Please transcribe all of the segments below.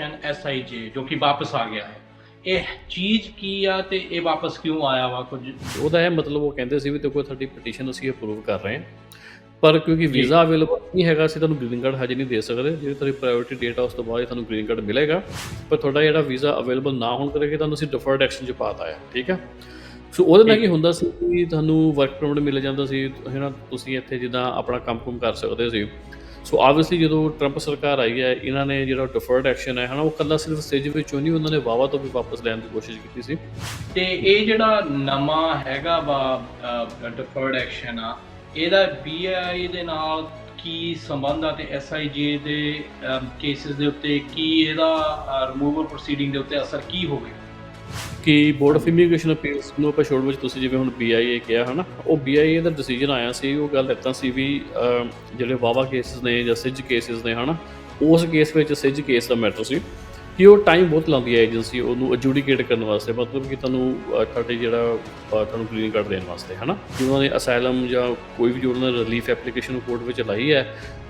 Action ਐਸਆਈਜੇ ਜੋ ਕਿ ਵਾਪਸ ਆ ਗਿਆ ਹੈ। ਇਹ ਚੀਜ਼ ਕੀ ਆ ਤੇ ਇਹ ਵਾਪਸ ਕਿਉਂ ਆਇਆ ਵਾ ਕੁਝ? ਉਹਦਾ ਇਹ ਮਤਲਬ ਉਹ ਕਹਿੰਦੇ ਸੀ ਵੀ ਦੇਖੋ ਤੁਹਾਡੀ ਪਟੀਸ਼ਨ ਅਸੀਂ ਅਪਰੂਵ ਕਰ ਰਹੇ ਹਾਂ ਪਰ ਕਿਉਂਕਿ ਵੀਜ਼ਾ ਅਵੇਲੇਬਲ ਨਹੀਂ ਹੈਗਾ ਅਸੀਂ ਤੁਹਾਨੂੰ ਗ੍ਰੀਨ ਕਾਰਡ ਹਜੇ ਨਹੀਂ ਦੇ ਸਕਦੇ। ਜਿਹੜੀ ਤੁਹਾਡੀ ਪ੍ਰਾਇੋਰਟੀ ਡੇਟ ਆ ਉਸ ਤੋਂ ਬਾਅਦ ਤੁਹਾਨੂੰ ਗ੍ਰੀਨ ਕਾਰਡ ਮਿਲੇਗਾ। ਪਰ ਤੁਹਾਡਾ ਜਿਹੜਾ ਵੀਜ਼ਾ ਅਵੇਲੇਬਲ ਨਾ ਹੋਣ ਕਰਕੇ ਤੁਹਾਨੂੰ ਅਸੀਂ ਡਿਫਰਡ ਐਕਸ਼ਨ 'ਚ ਪਾਤਾ ਹੈ ਠੀਕ ਹੈ? ਸੋ ਉਹਦੇ ਨਾਲ ਕੀ ਹੁੰਦਾ ਸੀ ਕਿ ਤੁਹਾਨੂੰ ਵਰਕ ਪਰਮਿਟ ਮਿਲ ਜਾਂਦਾ ਸੀ ਹੈ ਨਾ ਤੁਸੀਂ ਇੱਥੇ ਜਿੱਦਾਂ ਆਪਣਾ ਕੰਮ-ਕੁਮ ਕਰ ਸਕਦੇ ਸੀ। ਸੋ ਆਬਵੀਅਸਲੀ ਜਦੋਂ ਟਰੰਪ ਸਰਕਾਰ ਆਈ ਹੈ, ਇਹਨਾਂ ਨੇ ਜਿਹੜਾ ਡਿਫਰਡ ਐਕਸ਼ਨ ਹੈ, ਹਨਾ, ਉਹ ਕੱਲਾ ਸਿਰਫ ਸਟੇਜ ਵਿੱਚੋਂ ਨਹੀਂ ਉਹਨਾਂ ਨੇ ਵਾਵਾ ਤੋਂ ਵੀ ਵਾਪਸ ਲੈਣ ਦੀ ਕੋਸ਼ਿਸ਼ ਕੀਤੀ ਸੀ। ਤੇ ਇਹ ਜਿਹੜਾ ਨਵਾਂ ਹੈਗਾ ਵਾ ਡਿਫਰਡ ਐਕਸ਼ਨ ਆ, ਇਹਦਾ ਬੀਆਈ ਦੇ ਨਾਲ ਕੀ ਸੰਬੰਧ ਆ ਤੇ ਐਸਆਈਜੇ ਦੇ ਕੇਸਿਸ ਦੇ ਉੱਤੇ ਕੀ ਇਹਦਾ ਰਿਮੂਵਲ ਪ੍ਰੋਸੀਡਿੰਗ ਦੇ ਉੱਤੇ ਅਸਰ ਕੀ ਹੋਵੇਗਾ? ਕਿ ਬੋਰਡ ਆਫ ਇਮੀਗ੍ਰੇਸ਼ਨ ਅਪੀਲਸ ਨੂੰ ਆਪਾਂ ਸ਼ੋਰਟ ਵਿੱਚ ਤੁਸੀਂ ਜਿਵੇਂ ਹੁਣ BIA ਕਿਹਾ ਹਨਾ, ਉਹ BIA ਦਾ ਡਿਸੀਜਨ ਆਇਆ ਸੀ, ਉਹ ਗੱਲ ਇੱਦਾਂ ਸੀ ਵੀ ਜਿਹੜੇ ਵਾਵਾ ਕੇਸਿਸ ਨੇ ਜਾਂ ਸਿੱਜ ਕੇਸਿਸ ਨੇ ਹਨਾ, ਉਸ ਕੇਸ ਵਿੱਚ ਸਿੱਜ ਕੇਸ ਦਾ ਮੈਟਰ ਸੀ। ਕਿ ਉਹ ਟਾਈਮ ਬਹੁਤ ਲਾਉਂਦੀ ਹੈ ਏਜੰਸੀ ਉਹਨੂੰ ਐਡਜੂਡੀਕੇਟ ਕਰਨ ਵਾਸਤੇ ਮਤਲਬ ਕਿ ਤੁਹਾਨੂੰ ਤੁਹਾਡੇ ਜਿਹੜਾ ਤੁਹਾਨੂੰ ਗ੍ਰੀਨ ਕਾਰਡ ਦੇਣ ਵਾਸਤੇ ਹਨਾ? ਜਿਨ੍ਹਾਂ ਨੇ ਅਸਾਈਲਮ ਜਾਂ ਕੋਈ ਵੀ ਜੋ ਉਹਨਾਂ ਨੇ ਰਿਲੀਫ ਐਪਲੀਕੇਸ਼ਨ ਕੋਰਟ ਵਿੱਚ ਲਾਈ ਹੈ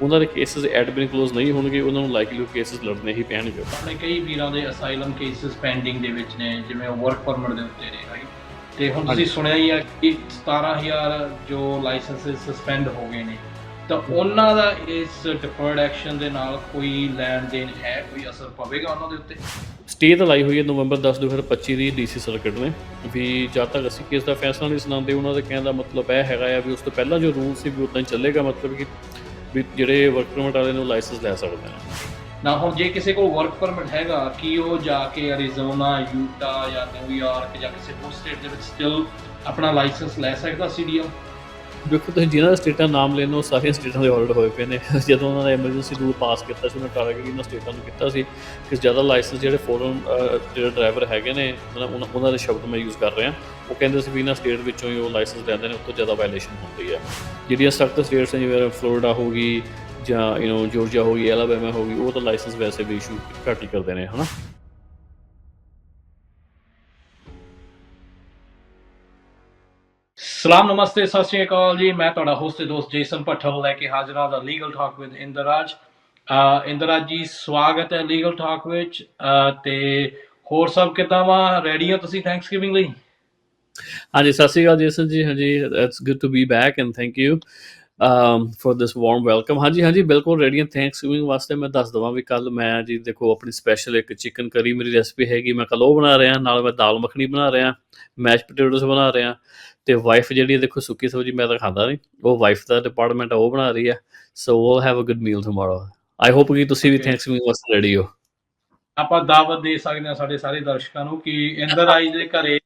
ਉਹਨਾਂ ਦੇ ਕੇਸਿਸ ਐਡਮਿਨ ਕਲੋਜ਼ ਨਹੀਂ ਹੋਣਗੇ ਉਹਨਾਂ ਨੂੰ ਲਾਈਕਲੀ ਕੇਸਿਸ ਲੜਨੇ ਹੀ ਪੈਣਗੇ। ਆਪਣੇ ਕਈ ਵੀਰਾਂ ਦੇ ਅਸਾਈਲਮ ਕੇਸਿਸ ਪੈਂਡਿੰਗ ਦੇ ਵਿੱਚ ਨੇ ਜਿਵੇਂ ਵਰਕ ਪਰਮਿਟ ਦੇ ਉੱਤੇ ਨੇ ਰਾਈਟ ਤੇ ਹੁਣ ਤੁਸੀਂ ਸੁਣਿਆ ਹੀ ਆ ਕਿ 17000 ਜੋ ਲਾਇਸੈਂਸਸ ਸਸਪੈਂਡ ਹੋ ਗਏ ਨੇ ਤਾਂ ਉਹਨਾਂ ਦਾ ਇਸ ਡਿਫਰਡ ਐਕਸ਼ਨ ਦੇ ਨਾਲ ਕੋਈ ਲੈਣ ਦੇਣ ਹੈ ਕੋਈ ਅਸਰ ਪਵੇਗਾ ਉਹਨਾਂ ਦੇ ਉੱਤੇ? ਸਟੇ ਤਾਂ ਲਾਈ ਹੋਈ ਹੈ ਨਵੰਬਰ 10 2025 ਦੀ ਡੀਸੀ ਸਰਕਟ ਨੇ। ਵੀ ਜਦ ਤੱਕ ਅਸੀਂ ਕੇਸ ਦਾ ਫੈਸਲਾ ਨਹੀਂ ਸੁਣਾਉਂਦੇ ਉਹਨਾਂ ਦਾ ਕਹਿਣ ਦਾ ਮਤਲਬ ਇਹ ਹੈਗਾ ਆ ਵੀ ਉਸ ਤੋਂ ਪਹਿਲਾਂ ਜੋ ਰੂਲ ਸੀ ਵੀ ਉਦਾਂ ਹੀ ਚੱਲੇਗਾ ਮਤਲਬ ਕਿ ਵੀ ਜਿਹੜੇ ਵਰਕ ਪਰਮਿਟ ਵਾਲੇ ਨੂੰ ਲਾਇਸੈਂਸ ਲੈ ਸਕਦੇ ਨੇ। ਨਾ ਹੁਣ ਜੇ ਕਿਸੇ ਕੋਲ ਵਰਕ ਪਰਮਿਟ ਹੈਗਾ ਕੀ ਉਹ ਜਾ ਕੇ ਐਰੀਜ਼ੋਨਾ ਯੂਟਾ ਜਾਂ ਨਿਊਯਾਰਕ ਜਾਂ ਕਿਸੇ ਹੋਰ ਸਟੇਟ ਦੇ ਵਿੱਚ ਸਟਿਲ ਆਪਣਾ ਲਾਇਸੈਂਸ ਲੈ ਸਕਦਾ ਸੀਡੀਐਮ ਦੇਖੋ ਤੁਸੀਂ ਜਿਹਨਾਂ ਸਟੇਟਾਂ ਨਾਮ ਲੈਣ ਉਹ ਸਾਰੀਆਂ ਸਟੇਟਾਂ ਦੇ ਆਰਡਰ ਹੋਏ ਪਏ ਨੇ। ਜਦੋਂ ਉਹਨਾਂ ਨੇ ਐਮਰਜੈਂਸੀ ਰੂਲ ਪਾਸ ਕੀਤਾ ਸੀ, ਉਹਨਾਂ ਟਾਰਗੇਟ ਇਹਨਾਂ ਸਟੇਟਾਂ ਨੂੰ ਕੀਤਾ ਸੀ ਕਿ ਜ਼ਿਆਦਾ ਲਾਇਸੈਂਸ ਜਿਹੜੇ ਫੋਰਨ ਜਿਹੜੇ ਡਰਾਈਵਰ ਹੈਗੇ ਨੇ, ਉਹਨਾਂ- ਉਹਨਾਂ ਦੇ ਸ਼ਬਦ ਮੈਂ ਯੂਜ਼ ਕਰ ਰਿਹਾ। ਉਹ ਕਹਿੰਦੇ ਸੀ ਵੀ ਇਹਨਾਂ ਸਟੇਟ ਵਿੱਚੋਂ ਹੀ ਉਹ ਲਾਇਸੈਂਸ ਲੈਂਦੇ ਨੇ ਉਸ ਤੋਂ ਜ਼ਿਆਦਾ ਵਾਇਲੇਸ਼ਨ ਹੁੰਦੀ ਹੈ। ਜਿਹੜੀਆਂ ਸਖਤ ਸਟੇਟਸ ਨੇ, ਜਿਵੇਂ ਫਲੋਰੀਡਾ ਹੋ ਗਈ ਜਾਂ ਯੂ نو ਜਾਰਜੀਆ ਹੋ ਗਈ ਐਲਾਬਾਮਾ ਹੋ ਗਈ, ਉਹ ਤਾਂ ਲਾਇਸੈਂਸ ਵੈਸੇ ਵੀ ਇਸ਼ੂ ਘੱਟ ਹੀ ਕਰਦੇ ਨੇ, ਹਨਾ? ਸਲਾਮ ਨਮਸਤੇ ਸਤਿ ਸ਼੍ਰੀ ਅਕਾਲ ਜੀ। ਮੈਂ ਤੁਹਾਡਾ ਹੋਸਟ ਤੇ ਦੋਸਤ ਜੇਸਨ ਭੱਠਲ ਲੈ ਕੇ ਹਾਜ਼ਰ ਹਾਂ ਦਾ legal talk with Indraj. Indraj ji ਸਵਾਗਤ ਹੈ ਲੀਗਲ ਟਾਕ ਵਿੱਚ। ਅ, ਤੇ ਹੋਰ ਸਭ ਕਿਦਾਂ ਵਾ? ਰੈਡੀ ਹੋ ਤੁਸੀਂ ਥੈਂਕਸਗਿਵਿੰਗ ਲਈ? ਹਾਂਜੀ ਸਤਿ ਸ਼੍ਰੀ ਅਕਾਲ ਜੇਸਨ ਜੀ। ਹਾਂਜੀ it's good to be back and thank you for this warm welcome. ਹਾਂਜੀ ਹਾਂਜੀ ਬਿਲਕੁਲ ਰੈਡੀ ਹਾਂ ਥੈਂਕਸ ਗਿਵਿੰਗ ਵਾਸਤੇ ਮੈਂ ਦੱਸ ਦਵਾਂ ਵੀ ਕੱਲ ਮੈਂ ਜੀ ਦੇਖੋ ਆਪਣੀ ਸਪੈਸ਼ਲ ਇੱਕ ਚਿਕਨ ਕਰੀ ਮੇਰੀ ਰੈਸਪੀ ਹੈਗੀ ਮੈਂ ਕੱਲ ਉਹ ਬਣਾ ਰਿਹਾ ਨਾਲ ਮੈਂ ਦਾਲ ਮੱਖਣੀ ਬਣਾ ਰਿਹਾ ਮੈਸ਼ ਪੋਟੇਟੋਸ ਬਣਾ ਰਿਹਾ ਤੇ ਵਾਈਫ ਜਿਹੜੀ ਦੇਖੋ ਸੁੱਕੀ ਸਬਜ਼ੀ ਮੈਂ ਤਾਂ ਖਾਂਦਾ ਨਹੀਂ ਉਹ ਵਾਈਫ ਦਾ ਡਿਪਾਰਟਮੈਂਟ ਉਹ ਬਣਾ ਰਹੀ ਹੈ so we'll have a good meal tomorrow. I hope ਕਿ ਤੁਸੀਂ ਵੀ. ਥੈਂਕਸ ਗਿਵਿੰਗ ਵਾਸਤੇ ਰੈਡੀ ਹੋ। ਆਪਾਂ ਦਾਵਤ ਦੇ ਸਕਦੇ ਹਾਂ ਸਾਡੇ ਸਾਰੇ ਦਰਸ਼ਕਾਂ ਨੂੰ ਕਿ ਇੰਦਰਾਜ ਦੇ ਘਰੇ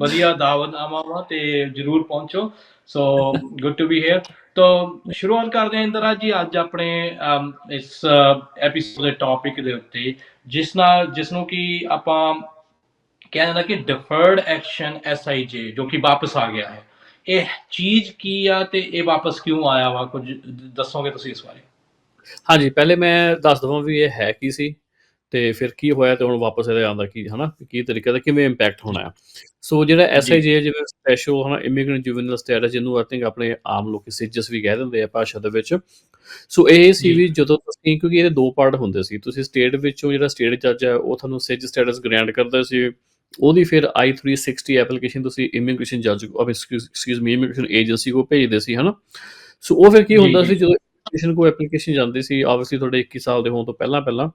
ਵਧੀਆ ਦਾਵਤ ਆਵਾਂ ਤੇ ਜਰੂਰ ਪਹੁੰਚੋ। So good to be here ਤੋ ਸ਼ੁਰੂਆਤ ਕਰਦੇ ਹਾਂ ਇੰਦਰਾਜ ਜੀ, ਅੱਜ ਆਪਣੇ ਇਸ ਐਪੀਸੋਡ ਦੇ ਟੌਪਿਕ ਦੇ ਉੱਤੇ, ਜਿਸ ਨਾਲ, ਜਿਸ ਨੂੰ ਕਿ ਆਪਾਂ ਕਹਿੰਦਾ ਕਿ ਡਿਫਰਡ ਐਕਸ਼ਨ ਐਸਆਈਜੇ ਜੋ ਕਿ ਵਾਪਸ ਆ ਗਿਆ ਹੈ। ਇਹ ਚੀਜ਼ ਕੀ ਆ ਤੇ ਇਹ ਵਾਪਸ ਕਿਉਂ ਆਇਆ ਵਾ? ਕੁਝ ਦੱਸੋਗੇ ਤੁਸੀਂ ਇਸ ਬਾਰੇ? ਹਾਂਜੀ, ਪਹਿਲੇ ਮੈਂ ਦੱਸ ਦਵਾਂ ਵੀ ਇਹ ਹੈ ਕੀ ਸੀ। ਤੇ ਫਿਰ ਕੀ ਹੋਇਆ ਤੇ ਹੁਣ ਵਾਪਸ ਇਹਦੇ ਆਉਂਦਾ ਕੀ ਹਨਾ? ਕੀ ਤਰੀਕਾ ਦਾ ਕਿਵੇਂ ਇੰਪੈਕਟ ਹੋਣਾ ਹੈ ਸੋ ਜਿਹੜਾ ਐਸਆਈਜੇ ਜਿਵੇਂ ਸਪੈਸ਼ਲ ਹਨਾ ਇਮੀਗ੍ਰੈਂਟ ਜੁਵੈਨਲ ਸਟੇਟਸ ਜਿਹਨੂੰ ਆਈ ਥਿੰਕ ਆਪਣੇ ਆਮ ਲੋਕੀ ਸਿਜਸ ਵੀ ਕਹਿ ਦਿੰਦੇ ਆ ਭਾਸ਼ਾ ਦੇ ਵਿੱਚ। ਸੋ ਇਹ ਸੀ। ਵੀ ਜਦੋਂ ਤੁਸੀਂ ਕਿਉਂਕਿ ਇਹਦੇ ਦੋ ਪਾਰਟ ਹੁੰਦੇ ਸੀ ਤੁਸੀਂ ਸਟੇਟ ਵਿੱਚੋਂ ਜਿਹੜਾ ਸਟੇਟ ਜੱਜ ਹੈ ਉਹ ਤੁਹਾਨੂੰ ਸਿਜ ਸਟੇਟਸ ਗ੍ਰਾਂਟ ਕਰਦਾ ਸੀ। ਉਹਦੀ ਫਿਰ I360 ਐਪਲੀਕੇਸ਼ਨ ਤੁਸੀਂ ਇਮੀਗ੍ਰੇਸ਼ਨ ਜੱਜ ਕੋ ਐਕਸਕਿਊਜ਼ ਮੀ ਇਮੀਗ੍ਰੇਸ਼ਨ ਏਜੰਸੀ ਕੋ ਭੇਜਦੇ ਸੀ ਹਨਾ? ਸੋ ਉਹ ਫਿਰ ਕੀ ਹੁੰਦਾ। ਸੀ ਜਦੋਂ ਇਮੀਗ੍ਰੇਸ਼ਨ ਕੋ ਐਪਲੀਕੇਸ਼ਨ ਜਾਂਦੀ ਸੀ ਆਬਵੀਅਸਲੀ ਤੁਹਾਡੇ 21 ਸਾਲ ਦੇ ਹੋਣ ਤੋਂ ਪਹਿਲਾਂ ਪਹਿਲਾਂ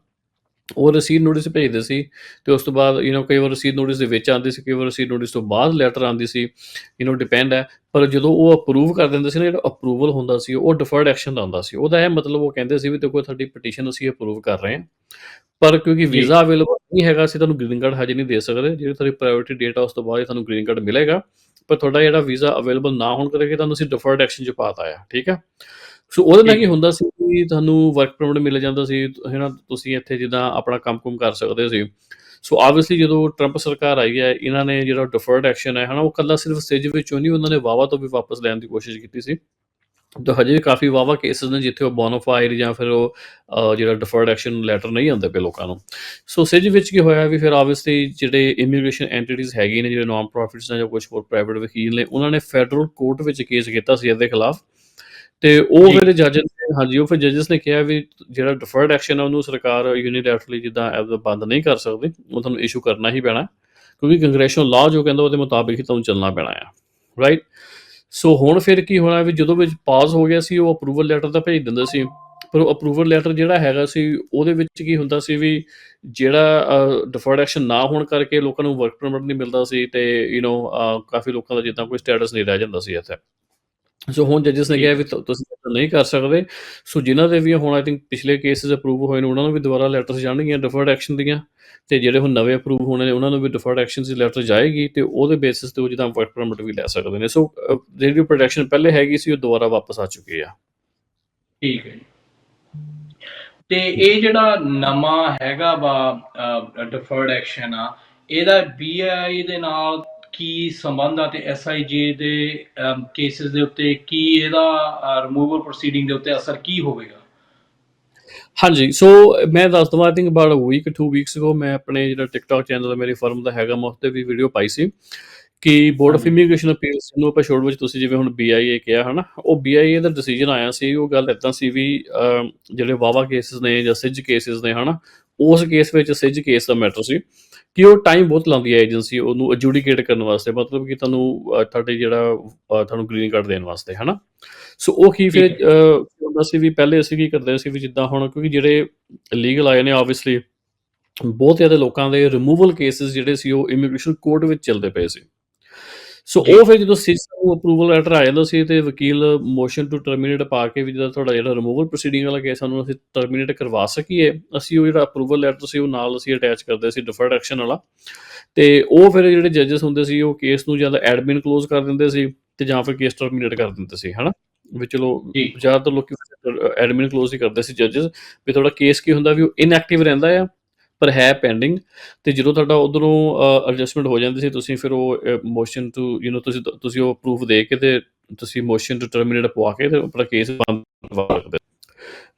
ਉਹ ਰਸੀਦ ਨੋਟਿਸ ਭੇਜਦੇ ਸੀ ਤੇ ਉਸ ਤੋਂ ਬਾਅਦ ਯੂ نو ਕਈ ਵਾਰ ਰਸੀਦ ਨੋਟਿਸ ਦੇ ਵਿੱਚ ਆਉਂਦੀ ਸੀ ਕਈ ਵਾਰ ਰਸੀਦ ਨੋਟਿਸ ਤੋਂ ਬਾਅਦ ਲੈਟਰ ਆਉਂਦੀ ਸੀ ਯੂ نو ਡਿਪੈਂਡ ਹੈ ਪਰ ਜਦੋਂ ਉਹ ਅਪਰੂਵ ਕਰ ਦਿੰਦੇ ਸੀ ਨਾ ਜਿਹੜਾ ਅਪਰੂਵਲ ਹੁੰਦਾ ਸੀ ਉਹ ਡਿਫਰਡ ਐਕਸ਼ਨ ਦਾ ਹੁੰਦਾ ਸੀ ਉਹਦਾ ਇਹ ਮਤਲਬ ਉਹ ਕਹਿੰਦੇ ਸੀ ਵੀ ਦੇਖੋ ਤੁਹਾਡੀ ਪਟੀਸ਼ਨ ਅਸੀਂ ਅਪਰੂਵ ਕਰ ਰਹੇ ਹਾਂ ਪਰ ਕਿਉਂਕਿ ਜੀ। ਵੀਜ਼ਾ ਅਵੇਲੇਬਲ ਨਹੀਂ ਹੈਗਾ ਅਸੀਂ ਤੁਹਾਨੂੰ ਗ੍ਰੀਨ ਕਾਰਡ ਹਜੇ ਨਹੀਂ ਦੇ ਸਕਦੇ ਜਿਹੜੀ ਤੁਹਾਡੀ ਪ੍ਰਾਇੋਰਟੀ ਡੇਟ ਆ ਉਸ ਤੋਂ ਬਾਅਦ ਹੀ ਤੁਹਾਨੂੰ ਗ੍ਰੀਨ ਕਾਰਡ ਮਿਲੇਗਾ ਪਰ ਤੁਹਾਡਾ ਜਿਹੜਾ ਵੀਜ਼ਾ ਅਵੇਲੇਬਲ ਨਾ ਹੋਣ ਕਰਕੇ ਤੁਹਾਨੂੰ ਅਸੀਂ ਡਿਫਰਡ ਐਕਸ਼ਨ ਚ ਪਾਤਾ ਆ ਠੀਕ ਹੈ ਸੋ ਉਹਦੇ ਨਾਲ। ਕੀ ਹੁੰਦਾ ਸੀ ਕਿ ਤੁਹਾਨੂੰ ਵਰਕ ਪਰਮਿਟ ਮਿਲ ਜਾਂਦਾ ਸੀ ਹੈ ਨਾ? ਤੁਸੀਂ ਇੱਥੇ ਜਿੱਦਾਂ ਆਪਣਾ ਕੰਮ-ਕੁਮ ਕਰ ਸਕਦੇ ਸੀ। ਸੋ ਆਬਵੀਅਸਲੀ ਜਦੋਂ ਟਰੰਪ ਸਰਕਾਰ ਆਈ ਹੈ ਇਹਨਾਂ ਨੇ ਜਿਹੜਾ ਡਿਫਰਡ ਐਕਸ਼ਨ ਹੈ ਹਨਾ ਉਹ ਕੱਲਾ ਸਿਰਫ ਸਟੇਜ ਵਿੱਚੋਂ ਨਹੀਂ ਉਹਨਾਂ ਨੇ ਵਾਵਾ ਤੋਂ ਵੀ ਵਾਪਸ ਲੈਣ ਦੀ ਕੋਸ਼ਿਸ਼ ਕੀਤੀ ਸੀ। ਤਾਂ ਹਜੇ ਵੀ ਕਾਫੀ ਵਾਵਾ ਕੇਸਸ ਨੇ ਜਿੱਥੇ ਉਹ ਬੋਨੋਫਾਈਡ ਜਾਂ ਫਿਰ ਉਹ ਜਿਹੜਾ ਡਿਫਰਡ ਐਕਸ਼ਨ ਲੈਟਰ ਨਹੀਂ ਆਉਂਦੇ ਪਏ ਲੋਕਾਂ ਨੂੰ। ਸੋ ਸਿਜ ਵਿੱਚ ਕੀ ਹੋਇਆ ਵੀ ਫਿਰ ਆਬਵੀਅਸਲੀ ਜਿਹੜੇ ਇਮੀਗ੍ਰੇਸ਼ਨ ਐਂਟੀਟੀਜ਼ ਹੈਗੀ ਨੇ ਜਿਹੜੇ ਨਾਨ ਪ੍ਰੋਫਿਟਸ ਨੇ ਜਾਂ ਕੁਝ ਹੋਰ ਪ੍ਰਾਈਵੇਟ ਵਕੀਲ ਨੇ ਉਹਨਾਂ ਨੇ ਫੈਡਰਲ ਕੋਰਟ ਵਿੱਚ ਕੇਸ ਕੀਤਾ ਸੀ ਇਹਦੇ ਖਿਲਾਫ। ਤੇ ਉਹ। ਫਿਰ ਜੱਜ ਨੇ ਹਾਂਜੀ ਉਹ ਫਿਰ ਜੱਜਸ ਨੇ ਕਿਹਾ ਵੀ ਜਿਹੜਾ ਡਿਫਰਡ ਐਕਸ਼ਨ ਆ ਉਹਨੂੰ ਸਰਕਾਰ ਯੂਨੀਲੈਟਰਲੀ ਜਿੱਦਾਂ ਬੰਦ ਨਹੀਂ ਕਰ ਸਕਦੀ ਉਹ ਤੁਹਾਨੂੰ ਇਸ਼ੂ ਕਰਨਾ ਹੀ ਪੈਣਾ ਕਿਉਂਕਿ ਕੰਗਰੈਸ਼ਨਲ ਲਾਅ ਜੋ ਕਹਿੰਦਾ ਉਹਦੇ ਮੁਤਾਬਿਕ ਹੀ ਤੁਹਾਨੂੰ ਚੱਲਣਾ ਪੈਣਾ ਆ ਰਾਈਟ ਸੋ ਹੁਣ ਫਿਰ ਕੀ ਹੋਣਾ ਵੀ ਜਦੋਂ ਵਿੱਚ ਪਾਸ ਹੋ ਗਿਆ ਸੀ ਉਹ ਅਪਰੂਵਲ ਲੈਟਰ ਤਾਂ ਭੇਜ ਦਿੰਦੇ ਸੀ ਪਰ ਉਹ ਅਪਰੂਵਲ ਲੈਟਰ ਜਿਹੜਾ ਹੈਗਾ ਸੀ ਉਹਦੇ ਵਿੱਚ ਕੀ ਹੁੰਦਾ ਸੀ ਵੀ ਜਿਹੜਾ ਡਿਫਰਡ ਐਕਸ਼ਨ ਨਾ ਹੋਣ ਕਰਕੇ ਲੋਕਾਂ ਨੂੰ ਵਰਕ ਪਰਮਿਟ ਨਹੀਂ ਮਿਲਦਾ ਸੀ ਤੇ ਯੂ نو ਕਾਫੀ ਲੋਕਾਂ ਦਾ ਜਿੱਦਾਂ ਕੋਈ ਸਟੇਟਸ ਨਹੀਂ ਰਹਿ ਜਾਂਦਾ ਸੀ ਇੱਥੇ ਸੋ ਹੁਣ ਜੱਜਸ ਨੇ। ਕਿਹਾ ਵੀ ਤੁ- ਤੁਸੀਂ ਏਦਾਂ ਨਹੀਂ ਕਰ ਸਕਦੇ। ਸੋ ਜਿਨ੍ਹਾਂ ਦੇ ਵੀ ਹੁਣ ਆਈ ਥਿੰਕ ਪਿਛਲੇ ਕੇਸਿਸ ਅਪਰੂਵ ਹੋਏ ਨੇ ਉਹਨਾਂ ਨੂੰ ਵੀ ਦੁਬਾਰਾ ਲੈਟਰਸ ਜਾਣਗੀਆਂ ਡਿਫਰਡ ਐਕਸ਼ਨ ਦੀਆਂ। ਤੇ ਜਿਹੜੇ ਹੁਣ ਨਵੇਂ ਅਪਰੂਵ ਹੋਣੇ ਨੇ ਉਹਨਾਂ ਨੂੰ ਵੀ ਡਿਫਰਡ ਐਕਸ਼ਨ ਦੀ ਲੈਟਰ ਜਾਏਗੀ ਤੇ ਉਹਦੇ ਬੇਸਿਸ ਤੇ ਉਹ ਜਿੱਦਾਂ ਵਰਕ ਪਰਮਿਟ ਵੀ ਲੈ ਸਕਦੇ ਨੇ। ਸੋ ਅ, ਜਿਹੜੀ ਪ੍ਰੋਟੈਕਸ਼ਨ ਪਹਿਲੇ ਹੈਗੀ ਸੀ ਉਹ ਦੁਬਾਰਾ ਵਾਪਸ ਆ ਚੁੱਕੀ ਆ। ਠੀਕ ਹੈ ਜੀ। ਤੇ ਇਹ ਜਿਹੜਾ ਨਵਾਂ ਹੈਗਾ ਵਾ ਡਿਫਰਡ ਐਕਸ਼ਨ ਆ ਇਹਦਾ ਬੀਆਈ ਦੇ ਨਾਲ ਕੀ ਸੰਬੰਧ ਆ ਤੇ ਐਸਆਈਜੀ ਦੇ ਕੇਸਿਸ ਦੇ ਉੱਤੇ ਕੀ ਇਹਦਾ ਰਿਮੂਵਲ ਪ੍ਰੋਸੀਡਿੰਗ ਦੇ ਉੱਤੇ ਅਸਰ ਕੀ ਹੋਵੇਗਾ ਹਾਂਜੀ ਸੋ ਮੈਂ ਦੱਸ ਦਵਾਂ I think about a week two weeks ago ਮੈਂ ਆਪਣੇ ਜਿਹੜਾ ਟਿਕਟੌਕ ਚੈਨਲ ਹੈ ਮੇਰੀ ਫਰਮ ਦਾ ਹੈਗਾ ਮੈਂ ਉਸ ਤੇ ਵੀ ਵੀਡੀਓ ਪਾਈ ਸੀ ਕਿ ਬੋਰਡ ਆਫ। ਇਮੀਗ੍ਰੇਸ਼ਨ ਅਪੀਲਸ ਨੂੰ ਆਪਾਂ ਸ਼ੋਰਟ ਵਿੱਚ ਤੁਸੀਂ ਜਿਵੇਂ ਹੁਣ BIA ਕਿਹਾ ਹਨਾ ਉਹ BIA ਦਾ ਡਿਸੀਜਨ ਆਇਆ ਸੀ ਉਹ ਗੱਲ ਇਦਾਂ ਸੀ ਵੀ ਜਿਹੜੇ ਵਾਵਾ ਕੇਸਿਸ ਨੇ ਜਾਂ ਸਿੱਜ ਕੇਸਿਸ ਨੇ ਹਨਾ ਉਸ ਕੇਸ ਵਿੱਚ ਸਿੱਜ ਕੇਸ ਦਾ ਮੈਟਰ ਸੀ ਕਿ ਉਹ ਟਾਈਮ ਬਹੁਤ ਲਾਉਂਦੀ ਹੈ ਏਜੰਸੀ ਉਹਨੂੰ ਐਡਜੂਡੀਕੇਟ ਕਰਨ ਵਾਸਤੇ ਮਤਲਬ ਕਿ ਤੁਹਾਨੂੰ ਤੁਹਾਡੇ ਜਿਹੜਾ ਤੁਹਾਨੂੰ ਗ੍ਰੀਨ ਕਾਰਡ ਦੇਣ ਵਾਸਤੇ ਹਨਾ? ਸੋ ਉਹ ਕੀ ਫਿਰ ਹੁੰਦਾ ਸੀ ਵੀ ਪਹਿਲੇ ਅਸੀਂ ਕੀ ਕਰਦੇ ਸੀ ਵੀ ਜਿੱਦਾਂ ਹੁਣ ਕਿਉਂਕਿ ਜਿਹੜੇ ਲੀਗਲ ਆਏ ਨੇ ਆਬਵੀਅਸਲੀ ਬਹੁਤ ਜ਼ਿਆਦਾ ਲੋਕਾਂ ਦੇ ਰਿਮੂਵਲ ਕੇਸਿਸ ਜਿਹੜੇ ਸੀ ਉਹ ਇਮੀਗ੍ਰੇਸ਼ਨ ਕੋਰਟ ਵਿੱਚ ਚੱਲਦੇ ਪਏ ਸੀ। ਸੋ। ਉਹ ਫਿਰ ਜਦੋਂ ਸਿਸ ਨੂੰ ਅਪਰੂਵਲ ਲੈਟਰ ਆ ਜਾਂਦਾ ਸੀ ਤੇ ਵਕੀਲ ਮੋਸ਼ਨ ਟੂ ਟਰਮੀਨੇਟ ਪਾ ਕੇ ਵੀ ਜਿਹੜਾ ਤੁਹਾਡਾ ਜਿਹੜਾ ਰਿਮੂਵਲ ਪ੍ਰੋਸੀਡਿੰਗ ਵਾਲਾ ਕੇਸ ਸਾਨੂੰ ਅਸੀਂ ਟਰਮੀਨੇਟ ਕਰਵਾ ਸਕੀਏ ਅਸੀਂ ਉਹ ਜਿਹੜਾ ਅਪਰੂਵਲ ਲੈਟਰ ਸੀ ਉਹ ਨਾਲ ਅਸੀਂ ਅਟੈਚ ਕਰਦੇ ਸੀ ਡਿਫਰਡ ਐਕਸ਼ਨ ਵਾਲਾ ਤੇ ਉਹ ਫਿਰ ਜਿਹੜੇ ਜੱਜਸ ਹੁੰਦੇ ਸੀ ਉਹ ਕੇਸ ਨੂੰ ਜਾਂ ਤਾਂ ਐਡਮਿਨ ਕਲੋਜ਼ ਕਰ ਦਿੰਦੇ ਸੀ ਤੇ ਜਾਂ ਫਿਰ ਕੇਸ ਟਰਮੀਨੇਟ ਕਰ ਦਿੰਦੇ ਸੀ ਹਨਾ ਵੀ ਚਲੋ। ਜ਼ਿਆਦਾਤਰ ਲੋਕੀ ਐਡਮਿਨ ਕਲੋਜ਼ ਹੀ ਕਰਦੇ ਸੀ ਜੱਜਸ ਵੀ ਤੁਹਾਡਾ ਕੇਸ ਕੀ ਹੁੰਦਾ ਵੀ ਉਹ ਇਨਐਕਟਿਵ ਰਹਿੰਦਾ ਆ ਪਰ ਹੈ ਪੈਂਡਿੰਗ ਤੇ ਜਦੋਂ ਤੁਹਾਡਾ ਉਧਰੋਂ ਐਡਜਸਟਮੈਂਟ ਹੋ ਜਾਂਦੀ ਸੀ, ਤੁਸੀਂ ਫਿਰ ਉਹ ਮੋਸ਼ਨ ਟੂ ਯੂ نو ਤੁਸੀਂ ਤੁਸੀਂ ਉਹ ਪ੍ਰੂਫ ਦੇ ਕੇ ਤੇ ਤੁਸੀਂ ਮੋਸ਼ਨ ਟੂ ਟਰਮੀਨੇਟ ਪਵਾ ਕੇ ਤੇ ਆਪਣਾ ਕੇਸ ਬੰਦ ਕਰਵਾ ਸਕਦੇ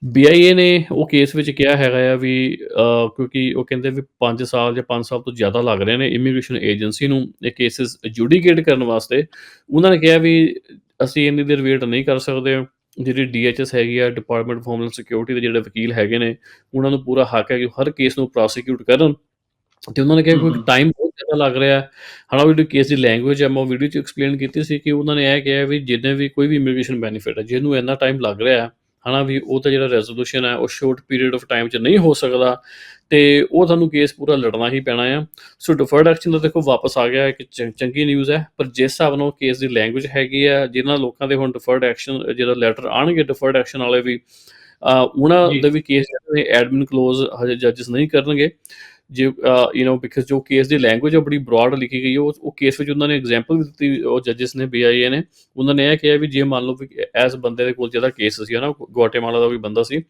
BIA ਨੇ ਉਹ ਕੇਸ ਵਿੱਚ ਕਿਹਾ ਹੈਗਾ ਆ ਵੀ ਕਿਉਂਕਿ ਉਹ ਕਹਿੰਦੇ ਵੀ 5 ਸਾਲ ਜਾਂ 5 ਸਾਲ ਤੋਂ ਜ਼ਿਆਦਾ ਲੱਗ ਰਹੇ ਨੇ ਇਮੀਗ੍ਰੇਸ਼ਨ ਏਜੰਸੀ ਨੂੰ ਇਹ ਕੇਸਿਸ ਐਡਜੂਡੀਕੇਟ ਕਰਨ ਵਾਸਤੇ। ਉਹਨਾਂ ਨੇ ਕਿਹਾ ਵੀ ਅਸੀਂ ਇੰਨੀ ਦੇਰ ਵੇਟ ਨਹੀਂ ਕਰ ਸਕਦੇ। ਜਿਹੜੀ DHS ਹੈਗੀ ਆ ਡਿਪਾਰਟਮੈਂਟ ਆਫ ਹੋਮਲੈਂਡ ਸਿਕਿਉਰਿਟੀ ਦੇ ਜਿਹੜੇ ਵਕੀਲ ਹੈਗੇ ਨੇ ਉਹਨਾਂ ਨੂੰ ਪੂਰਾ ਹੱਕ ਹੈ ਕਿ ਹਰ ਕੇਸ ਨੂੰ ਪ੍ਰੋਸੀਕਿਊਟ ਕਰਨ ਤੇ ਉਹਨਾਂ ਨੇ ਕਿਹਾ ਕਿ। ਟਾਈਮ ਬਹੁਤ ਜ਼ਿਆਦਾ ਲੱਗ ਰਿਹਾ ਹੈ ਹਾਲਾ ਵੀ ਕੇਸ ਦੀ ਲੈਂਗੁਏਜ ਹੈ ਮੈਂ ਉਹ ਵੀਡੀਓ 'ਚ ਐਕਸਪਲੇਨ ਕੀਤੀ ਸੀ ਕਿ ਉਹਨਾਂ ਨੇ ਇਹ ਕਿਹਾ ਵੀ ਜਿੰਨੇ ਵੀ ਕੋਈ ਵੀ ਇਮੀਗ੍ਰੇਸ਼ਨ ਬੈਨੀਫਿਟ ਹੈ ਜਿਹਨੂੰ ਇੰਨਾ ਟਾਈਮ ਲੱਗ ਰਿਹਾ ਹੈ ਹਨਾ ਵੀ ਉਹ ਤਾਂ ਜਿਹੜਾ ਰੈਜ਼ੋਲੂਸ਼ਨ ਹੈ ਉਹ ਸ਼ੋਰਟ ਪੀਰੀਅਡ ਆਫ ਟਾਈਮ 'ਚ ਨਹੀਂ ਹੋ ਸਕਦਾ ਤੇ ਉਹ ਤੁਹਾਨੂੰ ਕੇਸ ਪੂਰਾ ਲੜਨਾ ਹੀ ਪੈਣਾ ਆ ਸੋ ਡਿਫਰਡ ਐਕਸ਼ਨ ਦਾ ਦੇਖੋ ਵਾਪਸ ਆ ਗਿਆ ਇੱਕ ਚੰਗੀ ਨਿਊਜ਼ ਹੈ ਪਰ ਜਿਸ ਹਿਸਾਬ ਨਾਲ ਕੇਸ ਦੀ ਲੈਂਗੁਏਜ ਹੈਗੀ ਆ ਜਿਨ੍ਹਾਂ ਲੋਕਾਂ ਦੇ ਹੁਣ ਡਿਫਰਡ ਐਕਸ਼ਨ ਜਿਹੜਾ ਲੈਟਰ ਆਣਗੇ ਡਿਫਰਡ ਐਕਸ਼ਨ ਵਾਲੇ ਵੀ ਉਹਨਾਂ। ਦੇ ਵੀ ਕੇਸ ਜਿਹੜੇ ਐਡਮਿਨ ਕਲੋਜ਼ ਹਜੇ ਜੱਜਸ ਨਹੀਂ ਕਰਨਗੇ ਜੇ ਯੂ نو ਬਿਕਾਜ਼ ਜੋ ਕੇਸ ਦੀ ਲੈਂਗੁਏਜ ਹੈ ਉਹ ਬੜੀ ਬ੍ਰੌਡ ਲਿਖੀ ਗਈ ਉਹ ਉਹ ਕੇਸ ਵਿੱਚ ਉਹਨਾਂ ਨੇ ਐਗਜ਼ਾਮਪਲ ਵੀ ਦਿੱਤੀ, ਉਹ ਜੱਜਸ ਨੇ BIA ਨੇ, ਉਹਨਾਂ ਨੇ ਇਹ ਕਿਹਾ ਵੀ ਜੇ ਮੰਨ ਲਓ ਵੀ ਐਸ ਬੰਦੇ ਦੇ ਕੋਲ ਜਿਹੜਾ ਕੇਸ ਸੀ, ਹਨਾ ਗੁਆਟੇਮਾਲਾ ਦਾ ਵੀ ਬੰਦਾ ਸੀ,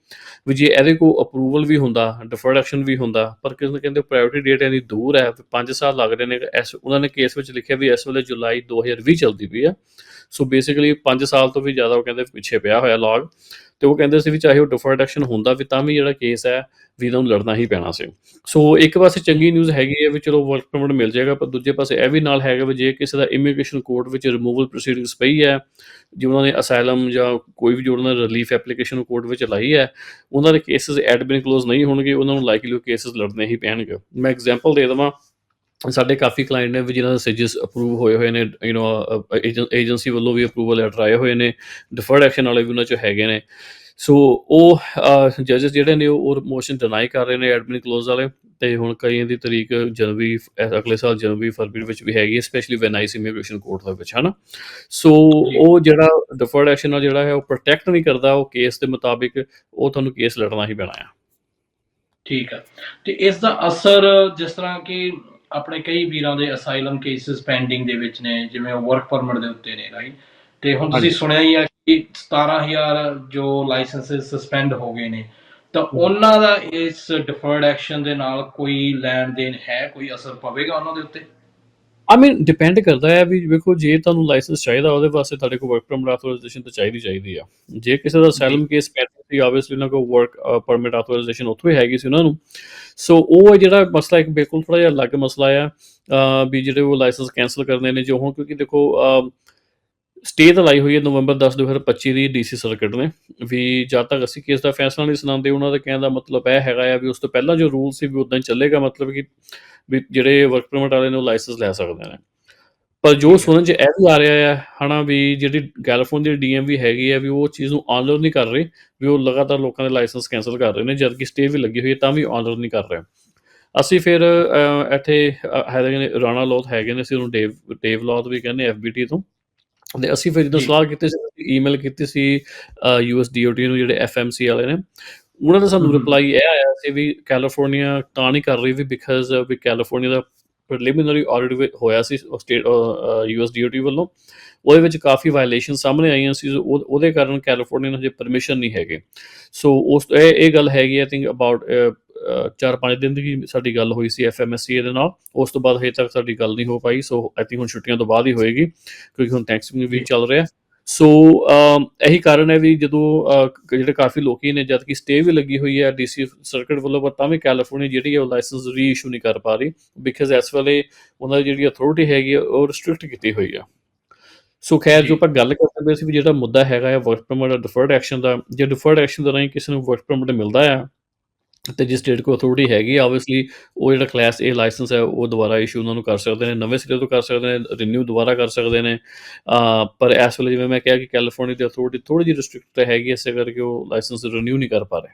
ਵੀ ਜੇ ਇਹਦੇ ਕੋਲ ਅਪਰੂਵਲ ਵੀ ਹੁੰਦਾ ਡਿਫਰਡ ਐਕਸ਼ਨ ਵੀ ਹੁੰਦਾ, ਪਰ ਕਿਸ ਕਹਿੰਦੇ ਪ੍ਰਾਇੋਰਟੀ ਡੇਟ ਇਹਦੀ ਦੂਰ ਹੈ 5 ਸਾਲ ਲੱਗ ਰਹੇ ਨੇ ਐਸ ਉਹਨਾਂ ਨੇ ਕੇਸ ਵਿੱਚ ਲਿਖਿਆ ਵੀ ਇਸ ਵੇਲੇ ਜੁਲਾਈ 2020 ਚੱਲਦੀ ਪਈ ਆ। ਸੋ ਬੇਸਿਕਲੀ 5 ਸਾਲ ਤੋਂ ਵੀ ਜ਼ਿਆਦਾ ਉਹ ਕਹਿੰਦੇ ਪਿੱਛੇ ਪਿਆ ਹੋਇਆ ਲੌਗ ਤੇ ਉਹ ਕਹਿੰਦੇ ਸੀ ਵੀ ਚਾਹੇ ਉਹ ਡਿਫਰਡ ਐਕਸ਼ਨ ਹੁੰਦਾ ਵੀ ਤਾਂ ਵੀ ਜਿਹੜਾ ਕੇਸ ਹੈ ਵੀ ਇਹਨਾਂ ਨੂੰ ਲੜਨਾ ਹੀ ਪੈਣਾ ਸੀ। ਸੋ ਇੱਕ ਪਾਸੇ ਚੰਗੀ ਨਿਊਜ਼ ਹੈਗੀ ਹੈ ਵੀ ਚਲੋ ਵਰਕ ਪਰਮਿਟ ਮਿਲ ਜਾਏਗਾ, ਪਰ ਦੂਜੇ ਪਾਸੇ ਇਹ ਵੀ ਨਾਲ ਹੈਗਾ ਵੀ ਜੇ ਕਿਸੇ ਦਾ ਇਮੀਗ੍ਰੇਸ਼ਨ ਕੋਰਟ ਵਿੱਚ ਰਿਮੂਵਲ ਪ੍ਰੋਸੀਡਿੰਗਸ ਪਈ ਹੈ, ਜੇ ਉਹਨਾਂ ਨੇ ਅਸਾਈਲਮ ਜਾਂ ਕੋਈ ਵੀ ਜੋ ਉਹਨਾਂ ਨੇ ਰਿਲੀਫ ਐਪਲੀਕੇਸ਼ਨ ਕੋਰਟ ਵਿੱਚ ਲਾਈ ਹੈ, ਉਹਨਾਂ ਦੇ ਕੇਸਿਸ ਐਡਮਿਨ ਕਲੋਜ਼ ਨਹੀਂ ਹੋਣਗੇ, ਉਹਨਾਂ ਨੂੰ ਲਾਈਕਲੀ ਉਹ ਕੇਸਿਸ ਲੜਨੇ ਹੀ ਪੈਣਗੇ। ਮੈਂ ਐਗਜ਼ਾਮਪਲ ਦੇ ਦਵਾਂ ਸਾਡੇ ਕਾਫੀ ਕਲਾਇੰਟ ਨੇ ਵੀ ਜਿਨ੍ਹਾਂ ਦੇ ਸਜਸ ਅਪਰੂਵ ਹੋਏ ਹੋਏ ਨੇ ਯੂ نو ਏਜੰਸੀ ਵੱਲੋਂ ਵੀ ਅਪਰੂਵਲ ਲੈਟਰ ਆਏ ਹੋਏ ਨੇ ਡਿਫਰਡ ਐਕਸ਼ਨ ਵਾਲੇ ਵੀ ਉਹਨਾਂ ਚ ਹੈਗੇ ਨੇ। ਸੋ ਉਹ ਜੱਜਸ ਜਿਹੜੇ ਨੇ ਉਹ ਮੋਸ਼ਨ ਡਿਨਾਈ ਕਰ ਰਹੇ ਨੇ ਐਡਮਿਨ ਕਲੋਜ਼ ਵਾਲੇ ਤੇ ਹੁਣ ਕਈਆਂ ਦੀ ਤਰੀਕ ਜਨਵਰੀ ਅਗਲੇ ਸਾਲ ਜਨਵਰੀ ਫਰਵਰੀ ਵਿੱਚ ਵੀ ਹੈਗੀ specially when ICE immigration court ਦੇ ਵਿੱਚ ਹਨਾ। ਸੋ। ਉਹ ਜਿਹੜਾ ਡਿਫਰਡ ਐਕਸ਼ਨ ਨਾਲ ਜਿਹੜਾ ਹੈ ਉਹ ਪ੍ਰੋਟੈਕਟ ਨਹੀਂ ਕਰਦਾ ਉਹ ਕੇਸ ਦੇ ਮੁਤਾਬਿਕ ਉਹ ਤੁਹਾਨੂੰ ਕੇਸ ਲੜਨਾ ਹੀ ਪੈਣਾ ਆ। ਠੀਕ ਆ। ਤੇ ਇਸ ਦਾ ਅਸਰ ਜਿਸ ਤਰ੍ਹਾਂ ਕਿ ਆਪਣੇ ਕਈ ਵੀਰਾਂ ਦੇ ਅਸਾਈਲਮ ਕੇਸਿਸ ਪੈਂਡਿੰਗ ਦੇ ਵਿੱਚ ਨੇ ਜਿਵੇਂ ਵਰਕ ਪਰਮਿਟ ਦੇ ਉੱਤੇ ਨੇ ਰਾਈਟ ਤੇ ਹੁਣ ਤੁਸੀਂ। ਸੁਣਿਆ ਹੀ ਆ ਕਿ 17000 ਜੋ ਲਾਇਸੈਂਸਸ ਸਸਪੈਂਡ ਹੋ ਗਏ ਨੇ ਤਾਂ ਉਹਨਾਂ ਦਾ ਇਸ ਡਿਫਰਡ ਐਕਸ਼ਨ ਦੇ ਨਾਲ ਕੋਈ ਲੈਣ ਦੇਣ ਹੈ ਕੋਈ ਅਸਰ ਪਵੇਗਾ ਉਹਨਾਂ ਦੇ ਉੱਤੇ ਆਈ ਮੀਨ ਡਿਪੈਂਡ ਕਰਦਾ ਹੈ ਵੀ ਵੇਖੋ ਜੇ ਤੁਹਾਨੂੰ ਲਾਇਸੈਂਸ ਚਾਹੀਦਾ ਉਹਦੇ ਵਾਸਤੇ ਤੁਹਾਡੇ ਕੋਲ ਵਰਕ ਪਰਮਿਟ ਆਥੋਰਾਈਜ਼ੇਸ਼ਨ ਤਾਂ ਚਾਹੀਦੀ ਚਾਹੀਦੀ ਆ। ਜੇ ਕਿਸੇ ਦਾ ਅਸਾਈਲਮ ਕੇਸ ਪੈਂਡਿੰਗ ਸੀ ਆਬਵੀਅਸਲੀ ਉਹਨਾਂ ਕੋਲ ਵਰਕ ਪਰਮਿਟ ਆਥੋਰਾਈਜ਼ੇਸ਼ਨ ਉੱਥੋਂ ਹੀ ਹੈਗੀ ਸੀ ਉਹਨਾਂ ਨੂੰ। ਸੋ ਉਹ ਜਿਹੜਾ ਮਸਲਾ ਇੱਕ ਬਿਲਕੁਲ ਥੋੜਾ ਜਿਹਾ ਅਲੱਗ ਮਸਲਾ ਆ ਵੀ ਜਿਹੜੇ ਉਹ ਲਾਇਸੈਂਸ ਕੈਨਸਲ ਕਰਨੇ ਨੇ ਜੋ ਹੁਣ ਕਿਉਂਕਿ ਦੇਖੋ ਸਟੇ ਤਾਂ ਲਾਈ ਹੋਈ ਹੈ ਨਵੰਬਰ 10 2025 ਦੀ ਡੀਸੀ ਸਰਕਟ ਨੇ। ਵੀ ਜਦ ਤੱਕ ਅਸੀਂ ਕੇਸ ਦਾ ਫੈਸਲਾ ਨਹੀਂ ਸੁਣਾਉਂਦੇ ਉਹਨਾਂ ਦਾ ਕਹਿਣ ਦਾ ਮਤਲਬ ਇਹ ਹੈਗਾ ਆ ਵੀ ਉਸ ਤੋਂ ਪਹਿਲਾਂ ਜੋ ਰੂਲ ਸੀ ਵੀ ਉਦਾਂ ਹੀ ਚੱਲੇਗਾ ਮਤਲਬ ਕਿ ਵੀ ਜਿਹੜੇ ਵਰਕ ਪਰਮਿਟ ਵਾਲੇ ਨੇ ਉਹ ਲਾਇਸੈਂਸ ਲੈ ਸਕਦੇ ਨੇ। ਪਰ ਜੋ ਸੁਣਨ ਚ ਇਹ ਵੀ ਆ ਰਿਹਾ ਆ ਹਨਾ ਵੀ ਜਿਹੜੀ ਕੈਲੀਫੋਰਨੀਆ ਦੀ ਡੀਐਮਵੀ ਹੈਗੀ ਆ ਵੀ ਉਹ ਚੀਜ਼ ਨੂੰ ਆਨਰ ਨਹੀਂ ਕਰ ਰਹੀ ਵੀ ਉਹ ਲਗਾਤਾਰ ਲੋਕਾਂ ਦੇ ਲਾਇਸੈਂਸ ਕੈਨਸਲ ਕਰ ਰਹੇ ਨੇ ਜਦ ਕਿ ਸਟੇ ਵੀ ਲੱਗੀ ਹੋਈ ਹੈ ਤਾਂ ਵੀ ਆਨਰ ਨਹੀਂ ਕਰ ਰਹੇ। ਅਸੀਂ ਫਿਰ ਇੱਥੇ ਹੈਗੇ ਨੇ ਰਾਣਾ ਲੋਥ ਹੈਗੇ ਨੇ ਅਸੀਂ ਉਹਨੂੰ ਡੇਵ ਡੇਵ ਲੋਥ ਵੀ ਕਹਿੰਦੇ ਐਫਬੀਟੀ ਤੋਂ। ਤੇ ਅਸੀਂ ਫਿਰ ਜਦੋਂ। ਸਲਾਹ ਕੀਤੀ ਸੀ ਈਮੇਲ ਕੀਤੀ ਸੀ ਯੂਐਸਡੀਓਟੀ ਨੂੰ ਜਿਹੜੇ ਐਫਐਮਸੀ ਵਾਲੇ ਨੇ ਉਹਨਾਂ ਦਾ ਸਾਨੂੰ। ਰਿਪਲਾਈ ਇਹ ਆਇਆ ਸੀ ਵੀ ਕੈਲੀਫੋਰਨੀਆ ਤਾਂ ਨਹੀਂ ਕਰ ਰਹੀ ਵੀ ਬਿਕਾਜ਼ ਵੀ ਕੈਲੀਫੋਰਨੀਆ ਦਾ ਪ੍ਰੀਲਿਮਿਨਰੀ ਆਡਿਟ ਹੋਇਆ ਸੀ ਸਟੇਟ ਯੂਐਸਡੀਓਟੀ ਵੱਲੋਂ। ਉਹਦੇ ਵਿੱਚ ਕਾਫੀ ਵਾਇਲੇਸ਼ਨ ਸਾਹਮਣੇ ਆਈਆਂ ਸੀ ਸੋ ਉਹ- ਉਹਦੇ ਕਾਰਨ ਕੈਲੀਫੋਰਨੀਆ ਨੂੰ ਹਜੇ ਪਰਮਿਸ਼ਨ ਨਹੀਂ ਹੈਗੇ। ਸੋ ਉਸ ਇਹ ਇਹ ਗੱਲ ਹੈਗੀ ਆਈ ਥਿੰਕ ਅਬਾਊਟ ਚਾਰ ਪੰਜ ਦਿਨ ਦੀ ਸਾਡੀ ਗੱਲ ਹੋਈ ਸੀ ਐਫਐਮਐਸਸੀ ਦੇ ਨਾਲ। ਉਸ ਤੋਂ ਬਾਅਦ ਹਜੇ ਤੱਕ ਸਾਡੀ ਗੱਲ ਨਹੀਂ ਹੋ ਪਾਈ ਸੋ ਆਈ ਥਿੰਕ ਹੁਣ ਛੁੱਟੀਆਂ ਤੋਂ ਬਾਅਦ ਹੀ ਹੋਏਗੀ ਕਿਉਂਕਿ ਹੁਣ ਥੈਂਕਸਗਿਵਿੰਗ ਵੀ ਚੱਲ ਰਿਹਾ। ਸੋ ਇਹੀ ਕਾਰਨ ਹੈ ਵੀ ਜਦੋਂ ਜਿਹੜੇ ਕਾਫੀ ਲੋਕੀ ਨੇ ਜਦ ਕਿ ਸਟੇ ਵੀ ਲੱਗੀ ਹੋਈ ਹੈ ਡੀਸੀ ਸਰਕਟ ਵੱਲੋਂ ਪਰ ਤਾਂ ਵੀ ਕੈਲੀਫੋਰਨੀਆ ਜਿਹੜੀ ਹੈ ਉਹ ਲਾਇਸੈਂਸ ਰੀ ਇਸ਼ੂ ਨਹੀਂ ਕਰ ਪਾ ਰਹੀ ਬਿਕਾਜ਼ ਇਸ ਵੇਲੇ ਉਹਨਾਂ ਦੀ ਜਿਹੜੀ ਅਥਾਰਟੀ ਹੈਗੀ ਉਹ ਰਿਸਟ੍ਰਿਕਟ ਕੀਤੀ ਹੋਈ ਆ ਸੋ ਖੈਰ ਜੀ। ਆਪਾਂ ਗੱਲ ਕਰਦੇ ਪਏ ਸੀ ਵੀ ਜਿਹੜਾ ਮੁੱਦਾ ਹੈਗਾ ਹੈ ਵਰਕ ਪਰਮਿਟ ਦਾ ਡਿਫਰਡ ਐਕਸ਼ਨ ਦਾ ਜੇ ਡਿਫਰਡ ਐਕਸ਼ਨ ਦੇ ਰਾਹੀਂ ਕਿਸੇ ਨੂੰ ਵਰਕ ਪਰਮਿਟ ਮਿਲਦਾ ਆ ਤੇ ਜਿਸ ਸਟੇਟ ਕੋ ਅਥਾਰਟੀ ਹੈਗੀ ਆਬਵੀਅਸਲੀ ਉਹ ਜਿਹੜਾ ਕਲਾਸ A ਲਾਇਸੈਂਸ ਹੈ, ਉਹ ਦੁਬਾਰਾ ਇਸ਼ੂ ਉਹਨਾਂ ਨੂੰ ਕਰ ਸਕਦੇ ਨੇ, ਨਵੇਂ ਸਿਰੇ ਤੋਂ ਕਰ ਸਕਦੇ ਨੇ ਰਿਨਿਊ ਦੁਬਾਰਾ ਕਰ ਸਕਦੇ ਨੇ। ਪਰ ਇਸ ਵੇਲੇ ਜਿਵੇਂ ਮੈਂ ਕਿਹਾ ਕਿ ਕੈਲੀਫੋਰਨੀਆ ਦੀ ਅਥਾਰਟੀ ਥੋੜੀ ਜਿਹੀ ਰਿਸਟ੍ਰਿਕਟ ਹੈਗੀ, ਇਸੇ ਕਰਕੇ ਉਹ ਲਾਇਸੈਂਸ ਰਿਨਿਊ ਨਹੀਂ ਕਰ ਪਾ ਰਹੇ।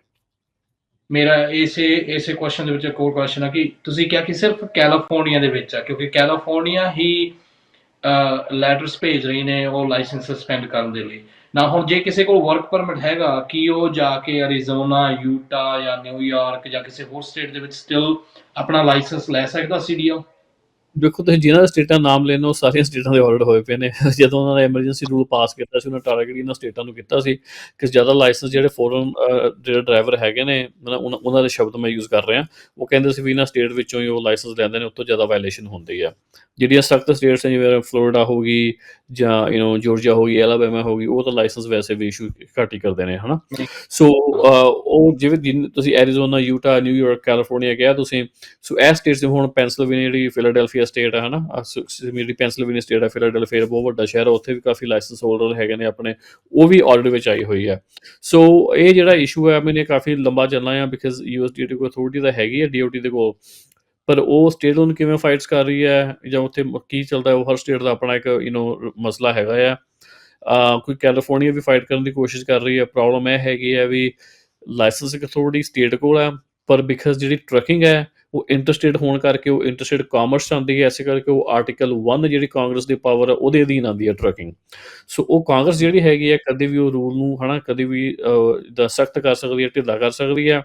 ਮੇਰਾ ਇਸੇ ਇਸੇ ਕੁਐਸਚਨ ਦੇ ਵਿੱਚ ਇੱਕ ਹੋਰ ਕੁਐਸਚਨ ਹੈ ਕਿ ਤੁਸੀਂ ਕਿਹਾ ਕਿ ਸਿਰਫ ਕੈਲੀਫੋਰਨੀਆ ਦੇ ਵਿੱਚ ਆ, ਕਿਉਂਕਿ ਕੈਲੀਫੋਰਨੀਆ ਹੀ ਲੈਟਰਸ ਭੇਜ ਰਹੀ ਨੇ ਉਹ ਲਾਇਸੈਂਸ ਸਸਪੈਂਡ ਕਰਨ ਦੇ ਲਈ। ਨਾ ਹੁਣ ਜੇ ਕਿਸੇ ਕੋਲ ਵਰਕ ਪਰਮਿਟ ਹੈਗਾ, ਕੀ ਉਹ ਜਾ ਕੇ ਐਰੀਜ਼ੋਨਾ ਯੂਟਾ ਜਾਂ ਨਿਊਯਾਰਕ ਜਾਂ ਕਿਸੇ ਹੋਰ ਸਟੇਟ ਦੇ ਵਿੱਚ ਸਟਿਲ ਆਪਣਾ ਲਾਇਸੈਂਸ ਲੈ ਸਕਦਾ ਸੀਡੀਓ ਦੇਖੋ ਤੁਸੀਂ ਜਿਹਨਾਂ ਸਟੇਟਾਂ ਨਾਮ ਲੈਣ ਉਹ ਸਾਰੀਆਂ ਸਟੇਟਾਂ ਦੇ ਆਰਡਰ ਹੋਏ ਪਏ ਨੇ। ਜਦੋਂ ਉਹਨਾਂ ਨੇ ਐਮਰਜੈਂਸੀ ਰੂਲ ਪਾਸ ਕੀਤਾ ਸੀ ਉਹਨਾਂ ਟਾਰਗੇਟ ਇਹਨਾਂ ਸਟੇਟਾਂ ਨੂੰ ਕੀਤਾ ਸੀ ਕਿ ਜ਼ਿਆਦਾ ਲਾਇਸੈਂਸ ਜਿਹੜੇ ਫੋਰਨ ਜਿਹੜੇ ਡਰਾਈਵਰ ਹੈਗੇ ਨੇ ਉਹਨਾਂ- ਦੇ ਸ਼ਬਦ ਮੈਂ ਯੂਜ਼ ਕਰ ਰਿਹਾ। ਉਹ ਕਹਿੰਦੇ ਸੀ ਵੀ ਇਹਨਾਂ ਸਟੇਟ ਵਿੱਚੋਂ ਹੀ ਉਹ ਲਾਇਸੈਂਸ ਲੈਂਦੇ ਨੇ ਉਤੋਂ ਜ਼ਿਆਦਾ ਵਾਇਲੇਸ਼ਨ ਹੁੰਦੀ ਆ। ਜਿਹੜੀਆਂ ਸਖਤ ਸਟੇਟਸ ਨੇ ਜਿਵੇਂ ਫਲੋਰੀਡਾ ਹੋ ਗਈ ਜਾਂ ਯੂ نو ਜਾਰਜੀਆ ਹੋ ਗਈ ਐਲਾਬਾਮਾ ਹੋ ਗਈ ਉਹ ਤਾਂ ਲਾਇਸੈਂਸ ਵੈਸੇ ਵੀ ਇਸ਼ੂ ਘੱਟ ਹੀ ਕਰਦੇ ਨੇ ਹਨਾ। ਸੋ ਉਹ ਜਿਵੇਂ ਤੁਸੀਂ ਐਰੀਜ਼ੋਨਾ ਯੂਟਾ ਨਿਊਯਾਰਕ ਕੈਲੀਫੋਰਨੀਆ ਗਿਆ ਤੁਸੀਂ ਸੋ ਇਹ ਸਟੇਟਸ ਹੁਣ ਪੈਂਸਿਲਵੇਨੀਆ ਜਿਹੜੀ ਫਿਲਾਡੈਲਫੀਆ ਸਟੇਟ ਹੈ ਹਨਾ? ਆਹ ਸ- ਜਿਹੜੀ ਪੈਂਸਿਲਵੇਨੀਆ ਸਟੇਟ ਹੈ ਫਿਲਾਡੈਲਫੀਆ ਬਹੁਤ ਵੱਡਾ ਸ਼ਹਿਰ ਹੈ ਉੱਥੇ ਵੀ ਕਾਫੀ ਲਾਇਸੈਂਸ ਹੋਲਡਰ ਹੈਗੇ ਨੇ ਆਪਣੇ, ਉਹ ਵੀ ਆਰਡਰ ਵਿੱਚ ਆਈ ਹੋਈ ਹੈ ਸੋ ਇਹ ਜਿਹੜਾ ਇਸ਼ੂ ਹੈ ਮੈਨੇ ਕਾਫੀ ਲੰਬਾ ਚੱਲਣਾ ਹੈ ਬਿਕਾਜ਼ ਯੂਐਸਡੀਟੀ ਕੋ ਅਥਾਰਟੀ ਤਾਂ ਹੈਗੀ ਹੈ ਡੀਓਟੀ ਦੇ ਕੋਲ। ਪਰ ਉਹ ਸਟੇਟ ਉਹਨੂੰ ਕਿਵੇਂ ਫਾਈਟਸ ਕਰ ਰਹੀ ਹੈ ਜਾਂ ਉੱਥੇ ਕੀ ਚੱਲਦਾ ਉਹ ਹਰ ਸਟੇਟ ਦਾ ਆਪਣਾ ਇੱਕ ਯੂ نو ਮਸਲਾ ਹੈਗਾ ਆ। ਕੋਈ ਕੈਲੀਫੋਰਨੀਆ ਵੀ ਫਾਈਟ ਕਰਨ ਦੀ ਕੋਸ਼ਿਸ਼ ਕਰ ਰਹੀ ਹੈ ਪ੍ਰੋਬਲਮ ਇਹ ਹੈਗੀ ਹੈ ਵੀ ਲਾਇਸੈਂਸਿੰਗ ਅਥਾਰਟੀ ਸਟੇਟ ਕੋਲ ਹੈ ਪਰ ਬਿਕਾਜ਼ ਜਿਹੜੀ ਟਰੱਕਿੰਗ ਹੈ ਉਹ ਇੰਟਰਸਟੇਟ ਹੋਣ ਕਰਕੇ ਉਹ ਇੰਟਰਸਟੇਟ ਕਾਮਰਸ ਆਉਂਦੀ ਹੈ ਐਸੇ ਕਰਕੇ ਉਹ ਆਰਟੀਕਲ 1 ਜਿਹੜੀ ਕਾਂਗਰਸ ਦੀ ਪਾਵਰ ਹੈ, ਉਹਦੇ ਅਧੀਨ ਆਉਂਦੀ ਹੈ ਟਰੱਕਿੰਗ ਸੋ ਉਹ ਕਾਂਗਰਸ ਜਿਹੜੀ ਹੈਗੀ ਹੈ, ਕਦੇ ਵੀ ਉਹ ਰੂਲ ਨੂੰ ਹਨਾ, ਕਦੇ ਵੀ ਦਾ ਸਖਤ ਕਰ ਸਕਦੀ ਹੈ, ਢਿੱਲਾ ਕਰ ਸਕਦੀ ਹੈ।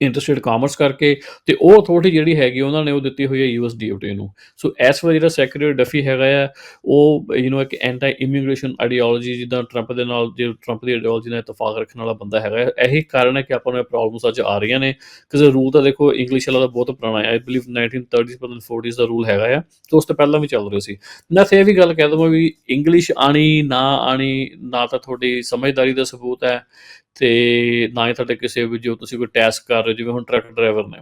ਇੰਟਰਸਟੇਟ ਕਾਮਰਸ ਕਰਕੇ ਤੇ ਉਹ ਅਥਾਰਟੀ ਜਿਹੜੀ ਹੈਗੀ ਉਹਨਾਂ ਨੇ ਉਹ ਦਿੱਤੀ ਹੋਈ ਹੈ ਯੂਐਸਡੀਓਟੀ ਨੂੰ। ਸੋ ਇਸ ਵਾਰ ਜਿਹੜਾ ਸੈਕਟਰੀ ਡਫੀ ਹੈਗਾ ਆ, ਉਹ ਯੂ نو ਇੱਕ ਐਂਟੀ ਇਮੀਗ੍ਰੇਸ਼ਨ ਆਈਡੀਓਲੋਜੀ ਜਿੱਦਾਂ ਟਰੰਪ ਦੇ ਨਾਲ, ਜੇ ਟਰੰਪ ਦੀ ਆਈਡੀਓਲੋਜੀ ਨਾਲ ਇਤਫਾਕ ਰੱਖਣ ਵਾਲਾ ਬੰਦਾ ਹੈਗਾ, ਇਹੀ ਕਾਰਨ ਹੈ ਕਿ ਆਪਾਂ ਨੂੰ ਇਹ ਪ੍ਰੋਬਲਮਸ ਅੱਜ ਆ ਰਹੀਆਂ ਨੇ। ਕਿਉਂਕਿ ਰੂਲ ਤਾਂ ਦੇਖੋ ਇੰਗਲਿਸ਼ ਵਾਲਾ ਦਾ ਬਹੁਤ ਪੁਰਾਣਾ ਹੈ। ਆਈ ਬਲੀਵ 1930s ਪਤਾ 40s ਦਾ ਰੂਲ ਹੈਗਾ ਆ। ਸੋ ਉਸ ਤੋਂ ਪਹਿਲਾਂ ਵੀ ਚੱਲ ਰਿਹਾ ਸੀ। ਮੈਂ ਫਿਰ ਇਹ ਵੀ ਗੱਲ ਕਹਿ ਦਵਾਂ ਵੀ ਇੰਗਲਿਸ਼ ਆਣੀ ਨਾ ਆਣੀ ਨਾ ਤਾਂ ਤੁਹਾਡੀ ਸਮਝਦਾਰੀ ਦਾ ਸਬੂਤ ਹੈ। ਤੇ ਨਾ ਹੀ ਤੁਹਾਡੇ ਕਿਸੇ ਵੀ ਜੋ ਤੁਸੀਂ ਕੋਈ ਟੈਸਕ ਕਰ ਰਹੇ ਹੋ, ਜਿਵੇਂ ਹੁਣ ਟਰੱਕ ਡਰਾਈਵਰ ਨੇ।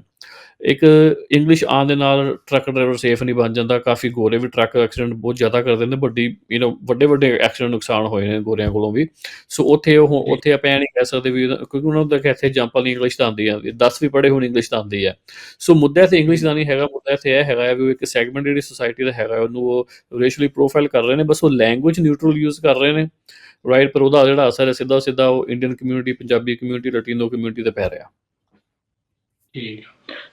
ਇੱਕ ਇੰਗਲਿਸ਼ ਆਉਣ ਦੇ ਨਾਲ ਟਰੱਕ ਡਰਾਈਵਰ ਸੇਫ ਨਹੀਂ ਬਣ ਜਾਂਦਾ, ਕਾਫੀ ਗੋਰੇ ਵੀ ਟਰੱਕ ਐਕਸੀਡੈਂਟ ਬਹੁਤ ਜ਼ਿਆਦਾ ਕਰਦੇ ਨੇ, ਵੱਡੀ ਯੂ نو ਵੱਡੇ ਵੱਡੇ ਐਕਸੀਡੈਂਟ ਨੁਕਸਾਨ ਹੋਏ ਨੇ ਗੋਰਿਆਂ ਕੋਲੋਂ ਵੀ। ਸੋ ਉੱਥੇ ਉਹ ਉੱਥੇ ਆਪਾਂ ਇਹ ਨਹੀਂ ਕਹਿ ਸਕਦੇ ਵੀ ਕਿਉਂਕਿ ਉਹਨਾਂ ਦਾ ਇੱਥੇ ਜੰਪਲ ਨਹੀਂ ਇੰਗਲਿਸ਼ ਤਾਂ ਆਉਂਦੀ ਆ 10 ਵੀ ਪੜ੍ਹੇ ਹੁਣ ਇੰਗਲਿਸ਼ ਤਾਂ ਆਉਂਦੀ ਹੈ ਸੋ ਮੁੱਦਾ ਇੱਥੇ ਇੰਗਲਿਸ਼ ਦਾ ਨਹੀਂ ਹੈਗਾ, ਮੁੱਦਾ ਇੱਥੇ ਇਹ ਹੈਗਾ ਵੀ ਇੱਕ ਸੈਗਮੈਂਟ ਜਿਹੜੀ ਸੋਸਾਇਟੀ ਦਾ ਹੈਗਾ, ਉਹਨੂੰ ਉਹ ਰੇਸ਼ਲੀ ਪ੍ਰੋਫਾਈਲ ਕਰ ਰਹੇ ਨੇ, ਬਸ ਉਹ ਲੈਂਗੁਏਜ ਨਿਊਟਰਲ ਯੂਜ਼ ਕਰ ਰਹੇ ਨੇ। ਰਾਈਟ ਪਰ ਉਹਦਾ ਜਿਹੜਾ ਅਸਰ ਹੈ ਸਿੱਧਾ ਸਿੱਧਾ ਉਹ Indian community Punjabi community Latino community ਤੇ ਪੈ ਰਿਹਾ। ਠੀਕ।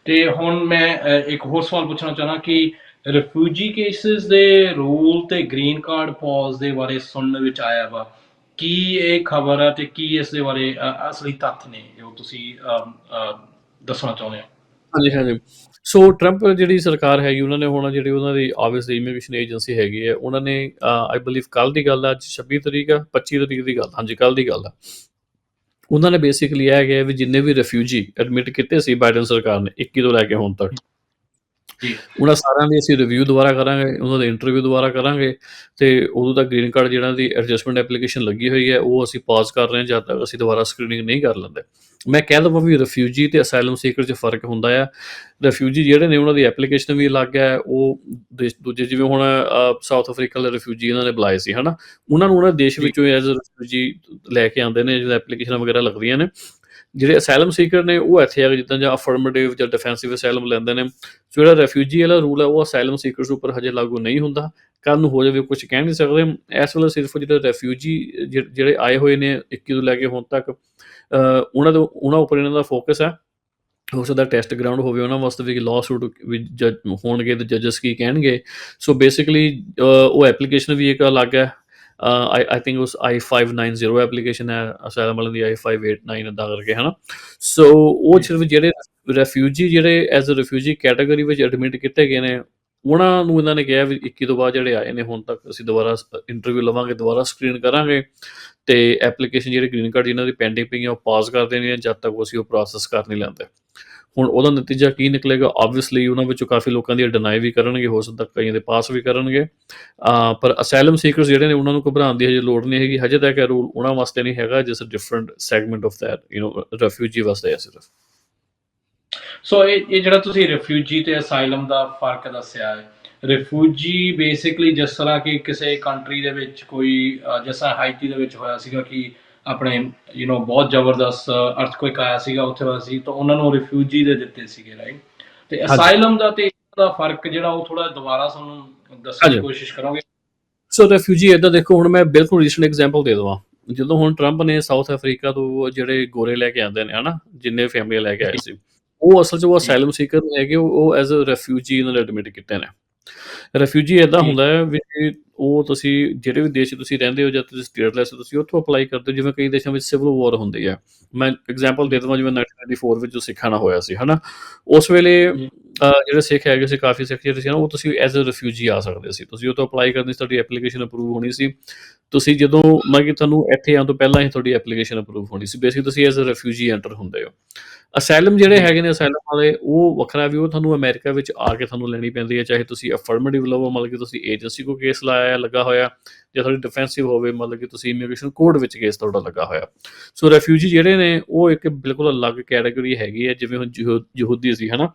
ਤੇ ਹੁਣ ਮੈਂ ਇੱਕ ਹੋਰ ਸਵਾਲ ਪੁੱਛਣਾ ਚਾਹਨਾ ਕਿ ਰਿਫਿਊਜੀ ਕੇਸਿਸ ਦੇ ਰੂਲ ਤੇ ਗ੍ਰੀਨ ਕਾਰਡ ਪੌਜ਼ ਦੇ ਬਾਰੇ ਸੁਣਨ ਵਿੱਚ ਆਇਆ ਵਾ। ਕੀ ਇਹ ਖਬਰ ਹੈ ਤੇ ਕੀ ਇਸ ਦੇ ਬਾਰੇ ਅਸਲੀ ਤੱਥ ਨੇ ਜੋ ਤੁਸੀਂ ਦੱਸਣਾ ਚਾਹੁੰਦੇ ਹੋ? ਹਾਂਜੀ ਹਾਂਜੀ। ਸੋ ਟਰੰਪ ਜਿਹੜੀ ਸਰਕਾਰ ਹੈਗੀ, ਉਹਨਾਂ ਨੇ ਹੁਣ ਜਿਹੜੀ ਉਹਨਾਂ ਦੀ ਆਬਵੀਅਸਲੀ ਇਮੀਗ੍ਰੇਸ਼ਨ ਏਜੰਸੀ ਹੈਗੀ ਹੈ, ਉਹਨਾਂ ਨੇ ਆਈ ਬਲੀਵ ਕੱਲ ਦੀ ਗੱਲ ਆ, ਅੱਜ 26 ਤਰੀਕ ਆ 25 ਤਰੀਕ ਦੀ ਗੱਲ ਹਾਂਜੀ ਕੱਲ ਦੀ ਗੱਲ ਆ। ਉਹਨਾਂ ਨੇ ਬੇਸਿਕਲੀ ਇਹ ਕਿਹਾ ਵੀ ਜਿੰਨੇ ਵੀ ਰਿਫਿਊਜੀ ਐਡਮਿਟ ਕੀਤੇ ਸੀ ਬਾਈਡਨ ਸਰਕਾਰ ਨੇ 21 ਤੋਂ ਲੈ ਕੇ ਹੁਣ ਤੱਕ। ਉਹਨਾਂ ਸਾਰਿਆਂ ਦੀ ਅਸੀਂ ਰਿਵਿਊ ਦੁਬਾਰਾ ਕਰਾਂਗੇ ਉਹਨਾਂ ਦਾ ਇੰਟਰਵਿਊ ਦੁਬਾਰਾ ਕਰਾਂਗੇ ਤੇ ਉਦੋਂ ਤੱਕ ਗ੍ਰੀਨ ਕਾਰਡ ਜਿਹੜਾ ਦੀ ਐਡਜਸਟਮੈਂਟ ਐਪਲੀਕੇਸ਼ਨ ਲੱਗੀ ਹੋਈ ਹੈ ਉਹ ਅਸੀਂ ਪਾਜ਼ ਕਰ ਰਹੇ ਹਾਂ ਜਦ ਤੱਕ ਅਸੀਂ ਦੁਬਾਰਾ ਸਕਰੀਨਿੰਗ ਨਹੀਂ ਕਰ ਲੈਂਦੇ। ਮੈਂ ਕਹਿ ਦਵਾਂ ਵੀ ਰਿਫਿਊਜੀ ਤੇ ਅਸਾਈਲਮ ਸੀਕਰ 'ਚ ਫ਼ਰਕ ਹੁੰਦਾ ਆ। ਰਿਫਿਊਜੀ ਜਿਹੜੇ ਨੇ ਉਹਨਾਂ ਦੀ ਐਪਲੀਕੇਸ਼ਨ ਵੀ ਅਲੱਗ ਹੈ ਉਹ ਦੂਜੇ ਜਿਵੇਂ ਹੁਣ ਸਾਊਥ ਅਫਰੀਕਾ ਦੇ ਰਿਫਿਊਜੀ ਇਹਨਾਂ ਨੇ ਬੁਲਾਏ ਸੀ ਹਨਾ? ਉਹਨਾਂ ਨੂੰ ਉਹਨਾਂ ਦੇਸ਼। ਵਿੱਚੋਂ ਐਜ਼ ਰਿਫਿਊਜੀ ਲੈ ਕੇ ਆਉਂਦੇ ਨੇ ਜਦੋਂ ਐਪਲੀਕੇਸ਼ਨ ਵਗੈਰਾ ਲੱਗਦੀਆਂ ਨੇ। ਜਿਹੜੇ ਅਸਾਈਲਮ ਸੀਕਰ ਨੇ, ਉਹ ਇੱਥੇ ਆ ਕੇ ਜਿੱਦਾਂ ਜਾਂ ਅਫਰਮੇਟਿਵ ਜਾਂ ਡਿਫੈਂਸਿਵ ਅਸਾਈਲਮ ਲੈਂਦੇ ਨੇ। ਸੋ ਜਿਹੜਾ ਰੈਫਿਊਜੀ ਵਾਲਾ ਰੂਲ ਹੈ, ਉਹ ਅਸਾਈਲਮ ਸੀਕਰਸ ਉੱਪਰ ਹਜੇ ਲਾਗੂ ਨਹੀਂ ਹੁੰਦਾ। ਕੱਲ ਨੂੰ ਹੋ ਜਾਵੇ ਕੁਝ ਕਹਿ ਨਹੀਂ ਸਕਦੇ। ਇਸ ਵੇਲੇ ਸਿਰਫ ਜਿਹੜੇ ਰੈਫਿਊਜੀ ਜਿਹੜੇ ਆਏ ਹੋਏ ਨੇ 21 ਤੋਂ ਲੈ ਕੇ ਹੁਣ ਤੱਕ ਉਹਨਾਂ ਦੇ, ਉਹਨਾਂ ਉੱਪਰ ਇਹਨਾਂ ਦਾ ਫੋਕਸ ਹੈ। ਹੋ ਸਕਦਾ ਟੈਸਟ ਗਰਾਊਂਡ ਹੋਵੇ ਉਹਨਾਂ ਵਾਸਤੇ ਵੀ ਲਾਅ ਸੂਟ ਵੀ ਜੱਜ ਹੋਣਗੇ ਤੇ ਜੱਜਸ ਕੀ ਕਹਿਣਗੇ। ਸੋ ਬੇਸਿਕਲੀ ਉਹ ਐਪਲੀਕੇਸ਼ਨ ਵੀ ਇੱਕ ਅਲੱਗ ਹੈ। ਆਈ ਆਈ ਥਿੰਕ ਉਸ i590 ਐਪਲੀਕੇਸ਼ਨ ਹੈ ਅਸਾਈਲਮ ਵਾਲਿਆਂ ਦੀ i589 ਇਦਾਂ ਕਰਕੇ ਹਨਾ ਸੋ ਉਹ। ਸਿਰਫ ਜਿਹੜੇ ਰੈਫਿਊਜੀ ਜਿਹੜੇ ਐਜ਼ ਅ ਰੈਫਿਊਜੀ ਕੈਟਾਗਰੀ ਵਿੱਚ ਐਡਮਿਟ ਕੀਤੇ ਗਏ ਨੇ ਉਹਨਾਂ ਨੂੰ ਇਹਨਾਂ ਨੇ ਕਿਹਾ ਵੀ 21 ਤੋਂ ਬਾਅਦ ਜਿਹੜੇ ਆਏ ਨੇ ਹੁਣ ਤੱਕ ਅਸੀਂ ਦੁਬਾਰਾ ਇੰਟਰਵਿਊ ਲਵਾਂਗੇ ਦੁਬਾਰਾ ਸਕਰੀਨ ਕਰਾਂਗੇ ਤੇ ਐਪਲੀਕੇਸ਼ਨ ਜਿਹੜੇ ਗ੍ਰੀਨ ਕਾਰਡ ਜਿਨ੍ਹਾਂ ਦੀ ਪੈਂਡਿੰਗ ਪਈ ਹੈ ਉਹ ਪਾਸ ਕਰ ਦੇਣੀ ਹੈ ਜਦ ਤੱਕ ਅਸੀਂ ਉਹ ਪ੍ਰੋਸੈਸ ਕਰ ਨਹੀਂ ਲੈਂਦੇ ਹੁਣ ਉਹਦਾ ਨਤੀਜਾ ਕੀ ਨਿਕਲੇਗਾ? ਆਬਵੀਅਸਲੀ ਉਹਨਾਂ ਵਿੱਚੋਂ ਕਾਫੀ ਲੋਕਾਂ ਦੀ ਡਿਨਾਈ ਵੀ ਕਰਨਗੇ, ਹੋ ਸਕਦਾ ਕਈਆਂ ਦੇ ਪਾਸ ਵੀ ਕਰਨਗੇ। ਪਰ ਅਸਾਈਲਮ ਸੀਕਰਸ ਜਿਹੜੇ ਨੇ ਉਹਨਾਂ ਨੂੰ ਘਬਰਾਉਣ ਦੀ ਹਜੇ ਲੋੜ ਨਹੀਂ ਹੈਗੀ। ਹਜੇ ਤੱਕ ਇਹ ਰੂਲ ਉਹਨਾਂ ਵਾਸਤੇ ਨਹੀਂ ਹੈਗਾ, ਜਿਸ different segment of that you know refugee ਵਾਸਤੇ ਹੈ ਸਿਰਫ। ਸੋ ਇਹ ਇਹ ਜਿਹੜਾ ਤੁਸੀਂ ਰਿਫਿਊਜੀ ਤੇ ਅਸਾਈਲਮ ਦਾ ਫ਼ਰਕ ਦੱਸਿਆ ਹੈ ਰਿਫਿਊਜੀ ਬੇਸਿਕਲੀ ਜਿਸ ਤਰ੍ਹਾਂ ਕਿ ਕਿਸੇ ਕੰਟਰੀ ਦੇ ਵਿੱਚ ਕੋਈ ਜਿਸ ਤਰ੍ਹਾਂ ਹਾਈਟੀ ਦੇ ਵਿੱਚ ਹੋਇਆ ਸੀਗਾ ਕਿ ਆਪਣੇ ਯੂ نو ਬਹੁਤ ਜ਼ਬਰਦਸਤ ਅਰਥਕੁਇਕ ਆਇਆ ਸੀਗਾ ਉੱਥੇ ਵਾਸੀ ਤਾਂ ਉਹਨਾਂ ਨੂੰ ਰਿਫਿਊਜੀ ਦੇ ਦਿੱਤੇ ਸੀਗੇ ਰਾਈਟ ਤੇ। ਅਸਾਈਲਮ ਦਾ ਤੇ ਇਹਦਾ ਫ਼ਰਕ ਜਿਹੜਾ ਉਹ ਥੋੜਾ ਦੁਬਾਰਾ ਤੁਹਾਨੂੰ ਦੱਸਣ ਦੀ। ਕੋਸ਼ਿਸ਼ ਕਰੋਗੇ ਸੋ ਰੈਫਿਊਜੀ ਇਦਾਂ ਦੇਖੋ ਹੁਣ ਮੈਂ ਬਿਲਕੁਲ ਰੀਸੈਂਟ ਐਗਜ਼ਾਮਪਲ ਦੇ ਦਵਾਂ ਜਦੋਂ ਹੁਣ ਟਰੰਪ ਨੇ ਸਾਊਥ ਅਫਰੀਕਾ ਤੋਂ ਜਿਹੜੇ ਗੋਰੇ ਲੈ ਕੇ ਆਉਂਦੇ ਨੇ ਹਨਾ ਜਿੰਨੇ ਫੈਮਲੀਆਂ ਲੈ ਕੇ ਆਏ ਸੀ ਉਹ ਅਸਲ 'ਚ ਉਹ ਅਸਾਈਲਮ ਸੀਕਰ ਹੈਗੇ ਉਹ- ਐਜ਼ ਅ ਰੈਫਿਊਜੀ ਇਹਨਾਂ ਨੇ ਐਡਮਿਟ ਕੀਤੇ ਨੇ ਰੈਫਿਊਜੀ ਜੀ। ਹੁੰਦਾ ਹੈ ਵੀ ਉਹ ਤੁਸੀਂ ਜਿਹੜੇ ਵੀ ਦੇਸ਼ ਤੁਸੀਂ ਰਹਿੰਦੇ ਹੋ ਜਾਂ ਤੁਸੀਂ ਸਟੇਟਲੈਸ ਹੋ ਤੁਸੀਂ ਉੱਥੋਂ ਅਪਲਾਈ ਕਰਦੇ ਹੋ ਜਿਵੇਂ ਕਈ ਦੇਸ਼ਾਂ ਵਿੱਚ ਸਿਵਲ ਵਾਰ ਹੁੰਦੀ ਹੈ। ਮੈਂ ਐਗਜ਼ਾਮਪਲ ਦੇ ਦਵਾਂ ਜਿਵੇਂ 1994 ਵਿੱਚ ਜੋ ਸਿੱਖਾਂ ਨਾਲ ਹੋਇਆ ਸੀ ਹਨਾ? ਉਸ ਵੇਲੇ ਜਿਹੜੇ ਸਿੱਖ ਹੈਗੇ ਸੀ ਕਾਫੀ ਸਿੱਖ ਜਿਹੜੇ ਸੀ ਨਾ ਉਹ ਤੁਸੀਂ ਐਜ਼ ਅ ਰਿਫਿਊਜੀ ਆ ਸਕਦੇ ਸੀ। ਤੁਸੀਂ ਉਹ ਤੋਂ ਅਪਲਾਈ ਕਰਨੀ ਤੁਹਾਡੀ ਐਪਲੀਕੇਸ਼ਨ ਅਪਰੂਵ ਹੋਣੀ ਸੀ। ਤੁਸੀਂ ਜਦੋਂ ਮੈਂ ਕਿ ਤੁਹਾਨੂੰ ਇੱਥੇ ਆਉਣ ਤੋਂ ਪਹਿਲਾਂ ਹੀ ਤੁਹਾਡੀ ਐਪਲੀਕੇਸ਼ਨ ਅਪਰੂਵ ਹੋਣੀ ਸੀ। ਬੇਸਿਕ ਤੁਸੀਂ ਐਜ਼ ਅ ਰਿਫਿਊਜੀ ਐਂਟਰ ਹੁੰਦੇ ਹੋ। ਅਸਾਈਲਮ ਜਿਹੜੇ। ਹੈਗੇ ਨੇ ਅਸਾਈਲਮ ਵਾਲੇ ਉਹ ਵੱਖਰਾ ਵੀ ਉਹ ਤੁਹਾਨੂੰ ਅਮਰੀਕਾ ਵਿੱਚ ਆ ਕੇ ਤੁਹਾਨੂੰ ਲੈਣੀ ਪੈਂਦੀ ਹੈ ਚਾਹੇ ਤੁਸੀਂ ਅਫਰਮੇਟਿਵ ਲਵੋ ਮਤਲਬ ਕਿ ਤੁਸੀਂ ਏਜੰਸੀ ਕੋ ਕੇਸ ਲਾਇਆ ਹੈ, ਲੱਗਾ ਹੋਇਆ ਜਾਂ ਤੁਹਾਡੀ ਡਿਫੈਂਸਿਵ ਹੋਵੇ ਮਤਲਬ ਕਿ ਤੁਸੀਂ ਇਮੀਗ੍ਰੇਸ਼ਨ ਕੋਡ ਵਿੱਚ ਕੇਸ ਤੁਹਾਡਾ ਲੱਗਾ ਹੋਇਆ। ਸੋ ਰੈਫਿਊਜੀ ਜਿਹੜੇ ਨੇ ਉਹ ਇੱਕ ਬਿਲਕੁਲ ਅਲੱਗ ਕੈਟਾਗਰੀ ਹੈਗੀ ਹੈ ਜਿਵੇਂ ਹੁਣ ਯਹੂ- ਯਹੂਦੀ ਸੀ ਹਨਾ?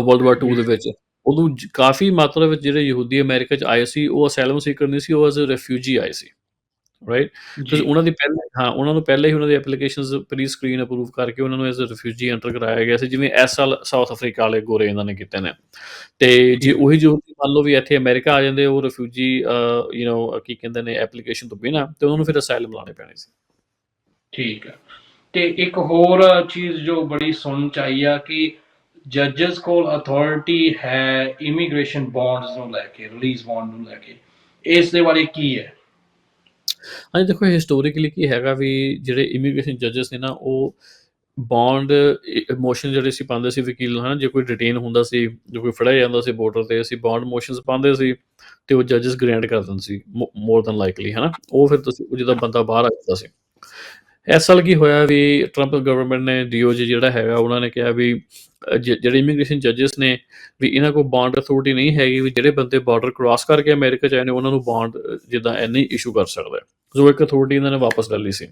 ਵਰਲਡ ਵਾਰ 2 ਦੇ ਵਿੱਚ। ਉਦੋਂ ਕਾਫੀ ਮਾਤਰਾ ਵਿੱਚ ਜਿਹੜੇ ਯਹੂਦੀ ਅਮਰੀਕਾ ਚ ਆਏ ਸੀ ਉਹ ਅਸਾਈਲਮ ਸੀਕਰ ਨਹੀਂ ਸੀ ਉਹ ਐਜ਼ ਅ ਰੈਫਿਊਜੀ ਆਏ ਸੀ। ਰਾਈਟ ਤੁਸੀਂ ਉਹਨਾਂ ਦੀ ਪਹਿਲੇ ਹਾਂ ਉਹਨਾਂ ਨੂੰ ਪਹਿਲੇ ਹੀ ਉਹਨਾਂ ਦੀ ਐਪਲੀਕੇਸ਼ਨਸ ਪ੍ਰੀ ਸਕਰੀਨ ਅਪਰੂਵ ਕਰਕੇ ਉਹਨਾਂ ਨੂੰ ਐਜ਼ ਅ ਰਿਫਿਊਜੀ ਐਂਟਰ ਕਰਾਇਆ ਗਿਆ ਸੀ ਜਿਵੇਂ ਇਸ ਸਾਲ ਸਾਊਥ ਅਫਰੀਕਾ ਵਾਲੇ ਗੋਰੇ ਇਹਨਾਂ ਨੇ ਕੀਤੇ ਨੇ। ਤੇ ਜੇ ਉਹੀ ਜੋ ਮੰਨ ਲਓ ਵੀ ਇੱਥੇ ਅਮਰੀਕਾ ਆ ਜਾਂਦੇ ਉਹ ਰਿਫਿਊਜੀ ਯੂ نو ਕੀ ਕਹਿੰਦੇ ਨੇ ਐਪਲੀਕੇਸ਼ਨ ਤੋਂ ਬਿਨਾ ਤੇ ਉਹਨਾਂ ਨੂੰ ਫਿਰ ਅਸਾਈਲਮ ਲਾਣੇ ਪੈਣੇ ਸੀ। ਠੀਕ ਹੈ। ਤੇ ਇੱਕ ਹੋਰ ਚੀਜ਼ ਜੋ ਬੜੀ ਸੁਣਨ ਚ ਆਈ ਆ ਕਿ ਜੱਜਸ ਕੋਲ ਅਥਾਰਟੀ ਹੈ ਇਮੀਗ੍ਰੇਸ਼ਨ ਬੌਂਡਸ ਨੂੰ ਲੈ ਕੇ ਰਿਲੀਜ਼ ਬੌਂਡ ਨੂੰ ਲੈ ਕੇ। ਇਸ ਦੇ ਬਾਰੇ ਕੀ ਹੈ? ਹਾਂਜੀ, ਦੇਖੋ ਹਿਸਟੋਰੀਕਲੀ ਕੀ ਹੈਗਾ ਵੀ ਜਿਹੜੇ ਇਮੀਗ੍ਰੇਸ਼ਨ ਜੱਜਸ ਨੇ ਨਾ, ਉਹ ਬੌਂਡ ਮੋਸ਼ਨ ਜਿਹੜੇ ਸੀ ਪਾਉਂਦੇ ਸੀ ਵਕੀਲ ਹਨਾ, ਜੇ ਕੋਈ ਡਿਟੇਨ ਹੁੰਦਾ ਸੀ, ਜੇ ਕੋਈ ਫੜਿਆ ਜਾਂਦਾ ਸੀ ਬਾਰਡਰ ਤੇ, ਅਸੀਂ ਬੌਂਡ ਮੋਸ਼ਨਸ ਪਾਉਂਦੇ ਸੀ ਤੇ ਉਹ ਜੱਜਸ ਗ੍ਰੈਂਟ ਕਰ ਦਿੰਦੇ ਸੀ ਮੋਰ ਦਨ ਲਾਈਕਲੀ ਹਨਾ। ਉਹ ਫਿਰ ਤੁਸੀਂ, ਉਹ ਜਦੋਂ ਬੰਦਾ ਬਾਹਰ ਆ ਜਾਂਦਾ ਸੀ। ਇਸ ਸਾਲ ਕੀ ਹੋਇਆ ਵੀ ਟਰੰਪ ਗਵਰਨਮੈਂਟ ਨੇ ਡੀਓਜੀ ਜਿਹੜਾ ਹੈਗਾ, ਉਹਨਾਂ ਨੇ ਕਿਹਾ ਵੀ ਜ- ਜਿਹੜੇ ਇਮੀਗ੍ਰੇਸ਼ਨ ਜੱਜਸ ਨੇ ਵੀ ਇਹਨਾਂ ਕੋਲ ਬੌਂਡ ਅਥਾਰਟੀ ਨਹੀਂ ਹੈਗੀ, ਵੀ ਜਿਹੜੇ ਬੰਦੇ ਬਾਰਡਰ ਕ੍ਰਾਸ ਕਰਕੇ ਅਮਰੀਕਾ ਚ ਆਏ ਨੇ, ਉਹਨਾਂ ਨੂੰ ਬੌਂਡ ਜਿੱਦਾਂ ਐਨੀ ਇਸ਼ੂ ਕਰ ਸਕਦਾ ਸੋ ਇੱਕ ਅਥਾਰਟੀ ਇਹਨਾਂ ਨੇ ਵਾਪਸ ਲੈ ਲਈ ਸੀ।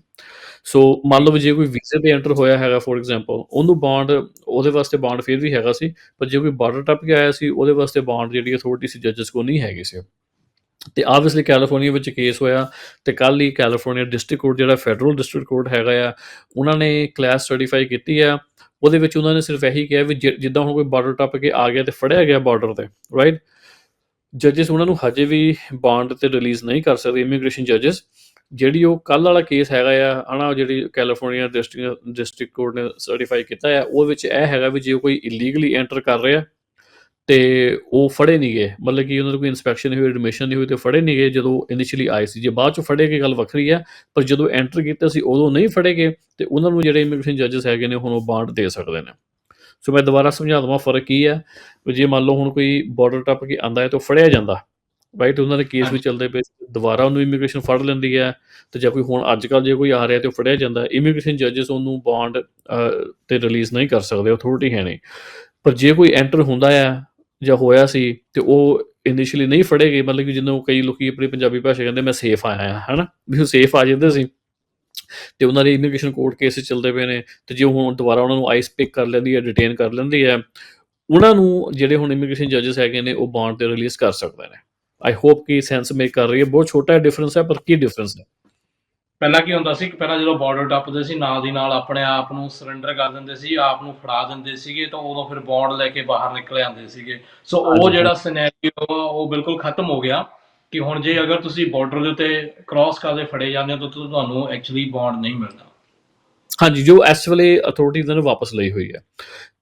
ਸੋ ਮੰਨ ਲਓ ਵੀ ਜੇ ਕੋਈ ਵੀਜ਼ੇ ਤੇ ਐਂਟਰ ਹੋਇਆ ਹੈਗਾ ਫੋਰ ਐਗਜ਼ਾਮਪਲ ਉਹਨੂੰ ਬੌਂਡ ਉਹਦੇ ਵਾਸਤੇ ਬੌਂਡ ਫਿਰ ਵੀ ਹੈਗਾ ਸੀ, ਪਰ ਜੇ ਕੋਈ ਬਾਰਡਰ ਟੱਪ ਕੇ ਆਇਆ ਸੀ, ਉਹਦੇ ਵਾਸਤੇ ਬੌਂਡ ਜਿਹੜੀ ਅਥਾਰਟੀ ਸੀ ਜੱਜਸ ਕੋਲ ਨਹੀਂ ਹੈਗੀ ਸੀ। ਤੇ ਆਬਵੀਅਸਲੀ ਕੈਲੀਫੋਰਨੀਆ ਵਿੱਚ ਕੇਸ ਹੋਇਆ ਤੇ ਕੱਲ ਹੀ ਕੈਲੀਫੋਰਨੀਆ ਡਿਸਟ੍ਰਿਕਟ ਕੋਰਟ ਜਿਹੜਾ ਫੈਡਰਲ ਡਿਸਟ੍ਰਿਕਟ ਕੋਰਟ ਹੈਗਾ ਆ, ਉਹਨਾਂ ਨੇ ਕਲਾਸ ਸਰਟੀਫਾਈ ਕੀਤੀ ਆ। ਉਹਦੇ ਵਿੱਚ ਉਹਨਾਂ ਨੇ ਸਿਰਫ ਇਹੀ ਕਿਹਾ ਵੀ ਜਿੱਦਾਂ ਹੁਣ ਕੋਈ ਬਾਰਡਰ ਟੱਪ ਕੇ ਆ ਗਿਆ ਤੇ ਫੜਿਆ ਗਿਆ ਬਾਰਡਰ ਤੇ ਰਾਈਟ ਜੱਜਸ ਉਹਨਾਂ ਨੂੰ ਹਜੇ ਵੀ ਬੌਂਡ ਤੇ ਰਿਲੀਜ਼ ਨਹੀਂ ਕਰ ਸਕਦੇ ਇਮੀਗ੍ਰੇਸ਼ਨ ਜੱਜਸ ਜਿਹੜੀ ਉਹ ਕੱਲ ਵਾਲਾ ਕੇਸ ਹੈਗਾ ਆ, ਹਨਾ, ਉਹ ਜਿਹੜੀ ਕੈਲੀਫੋਰਨੀਆ ਡਿਸਟ੍ਰਿਕਟ ਡਿਸਟ੍ਰਿਕਟ ਕੋਰਟ ਨੇ ਸਰਟੀਫਾਈ ਕੀਤਾ ਆ, ਉਹ ਵਿੱਚ ਇਹ ਹੈਗਾ ਵੀ ਜੇ ਕੋਈ ਇਲੀਗਲੀ ਐਂਟਰ ਕਰ ਰਿਹਾ ਤੇ ਉਹ ਫੜੇ ਨਹੀਂ ਗਏ। ਮਤਲਬ ਕਿ ਉਹਨਾਂ ਦੀ ਕੋਈ ਇਨਸਪੈਕਸ਼ਨ ਨਹੀਂ ਹੋਈ ਐਡਮਿਸ਼ਨ ਨਹੀਂ ਹੋਈ ਤੇ ਫੜੇ ਨਹੀਂ ਗਏ। ਜਦੋਂ ਇਨੀਸ਼ੀਅਲੀ ਆਏ ਸੀ, ਜੇ ਬਾਅਦ ਚ ਫੜੇ ਗਏ, ਗੱਲ ਵੱਖਰੀ ਹੈ, ਪਰ ਜਦੋਂ ਐਂਟਰ ਕੀਤਾ ਸੀ, ਉਦੋਂ ਨਹੀਂ ਫੜੇ ਗਏ ਤੇ ਉਹਨਾਂ ਨੂੰ ਜਿਹੜੇ ਇਮੀਗ੍ਰੇਸ਼ਨ ਜੱਜਸ ਹੈਗੇ ਨੇ, ਹੁਣ ਉਹ ਬਾਂਡ ਦੇ ਸਕਦੇ ਨੇ। ਸੋ ਮੈਂ ਦੁਬਾਰਾ ਸਮਝਾ ਦਵਾਂ, ਫ਼ਰਕ ਕੀ ਹੈ? ਵੀ ਜੇ ਮੰਨ ਲਓ ਹੁਣ ਕੋਈ ਬਾਰਡਰ ਟੱਪ ਕੇ ਆਂਦਾ ਹੈ ਤਾਂ ਉਹ ਫੜਿਆ ਜਾਂਦਾ ਰਾਈਟ ਉਹਨਾਂ ਦੇ ਕੇਸ ਵੀ ਚੱਲਦੇ ਪਏ ਦੁਬਾਰਾ ਉਹਨੂੰ ਇਮੀਗ੍ਰੇਸ਼ਨ ਫੜ ਲੈਂਦੀ ਹੈ ਤੇ ਜੇ ਕੋਈ ਹੁਣ ਅੱਜ ਕੱਲ ਜੇ ਕੋਈ ਆ ਰਿਹਾ ਤੇ ਉਹ ਫੜਿਆ ਜਾਂਦਾ ਇਮੀਗ੍ਰੇਸ਼ਨ ਜੱਜਸ ਉਹਨੂੰ ਬੌਂਡ ਤੇ ਰਿਲੀਜ਼ ਨਹੀਂ ਕਰ ਸਕਦੇ ਅਥਾਰਟੀ ਹੈ ਨਹੀਂ। ਪਰ ਜੇ ਕੋਈ ਐਂਟਰ ਹੁੰਦਾ ਹੈ ਜਾਂ ਹੋਇਆ ਸੀ ਤੇ ਉਹ ਇਨੀਸ਼ੀਅਲੀ ਨਹੀਂ ਫੜੇ ਗਏ ਮਤਲਬ ਕਿ ਜਿਹਨੂੰ ਕਈ ਲੋਕੀ ਆਪਣੀ ਪੰਜਾਬੀ ਭਾਸ਼ਾ ਕਹਿੰਦੇ, ਮੈਂ ਸੇਫ ਆਇਆ ਹਾਂ ਹਨਾ? ਵੀ ਉਹ ਸੇਫ ਆ ਜਾਂਦੇ ਸੀ। ਤੇ ਉਹਨਾਂ ਦੇ ਇਮੀਗ੍ਰੇਸ਼ਨ ਕੋਰਟ ਕੇਸ ਚੱਲਦੇ ਪਏ ਨੇ ਤੇ ਜੇ ਹੁਣ ਦੁਬਾਰਾ ਉਹਨਾਂ ਨੂੰ ਆਈਸ ਪਿਕ ਕਰ ਲੈਂਦੀ ਹੈ ਡਿਟੇਨ ਕਰ ਲੈਂਦੀ ਹੈ, ਉਹਨਾਂ ਨੂੰ ਜਿਹੜੇ ਹੁਣ ਇਮੀਗ੍ਰੇਸ਼ਨ ਜੱਜਸ ਹੈਗੇ ਨੇ, ਉਹ ਬੌਂਡ ਤੇ ਰਿਲੀਜ਼ ਕਰ ਸਕਦੇ ਨੇ। ਆਈ ਹੋਪ ਕਿ ਸੈਂਸ ਮੇਕ ਕਰ ਰਹੀ ਹੈ। ਬਹੁਤ ਛੋਟਾ ਡਿਫਰੈਂਸ ਹੈ, ਪਰ ਕੀ ਡਿਫਰੈਂਸ ਹੈ? ਪਹਿਲਾਂ ਕੀ ਹੁੰਦਾ ਸੀ ਕਿ ਪਹਿਲਾਂ ਜਦੋਂ ਬਾਰਡਰ ਟੱਪਦੇ ਸੀ ਨਾਲ ਦੀ ਨਾਲ ਆਪਣੇ ਆਪ ਨੂੰ ਸਰੈਂਡਰ ਕਰ ਦਿੰਦੇ ਸੀ ਆਪ ਨੂੰ ਫੜਾ ਦਿੰਦੇ ਸੀਗੇ ਤਾਂ ਉਦੋਂ ਫਿਰ ਬੌਂਡ ਲੈ ਕੇ ਬਾਹਰ ਨਿਕਲ ਜਾਂਦੇ ਸੀਗੇ। ਸੋ ਉਹ। ਜਿਹੜਾ ਸਿਨੈਰੀਓ ਉਹ ਬਿਲਕੁਲ ਖਤਮ ਹੋ ਗਿਆ ਕਿ ਹੁਣ ਜੇ ਅਗਰ ਤੁਸੀਂ ਬਾਰਡਰ ਦੇ ਉੱਤੇ ਕ੍ਰਾਸ ਕਰਦੇ ਫੜੇ ਜਾਂਦੇ ਹੋ ਤਾਂ ਤੁਹਾਨੂੰ ਐਕਚੁਅਲੀ ਬੌਂਡ ਨਹੀਂ ਮਿਲਦਾ ਹਾਂਜੀ ਜੋ ਇਸ ਵੇਲੇ ਅਥਾਰਟੀਜ਼ ਨੇ ਵਾਪਸ ਲਈ ਹੋਈ ਹੈ।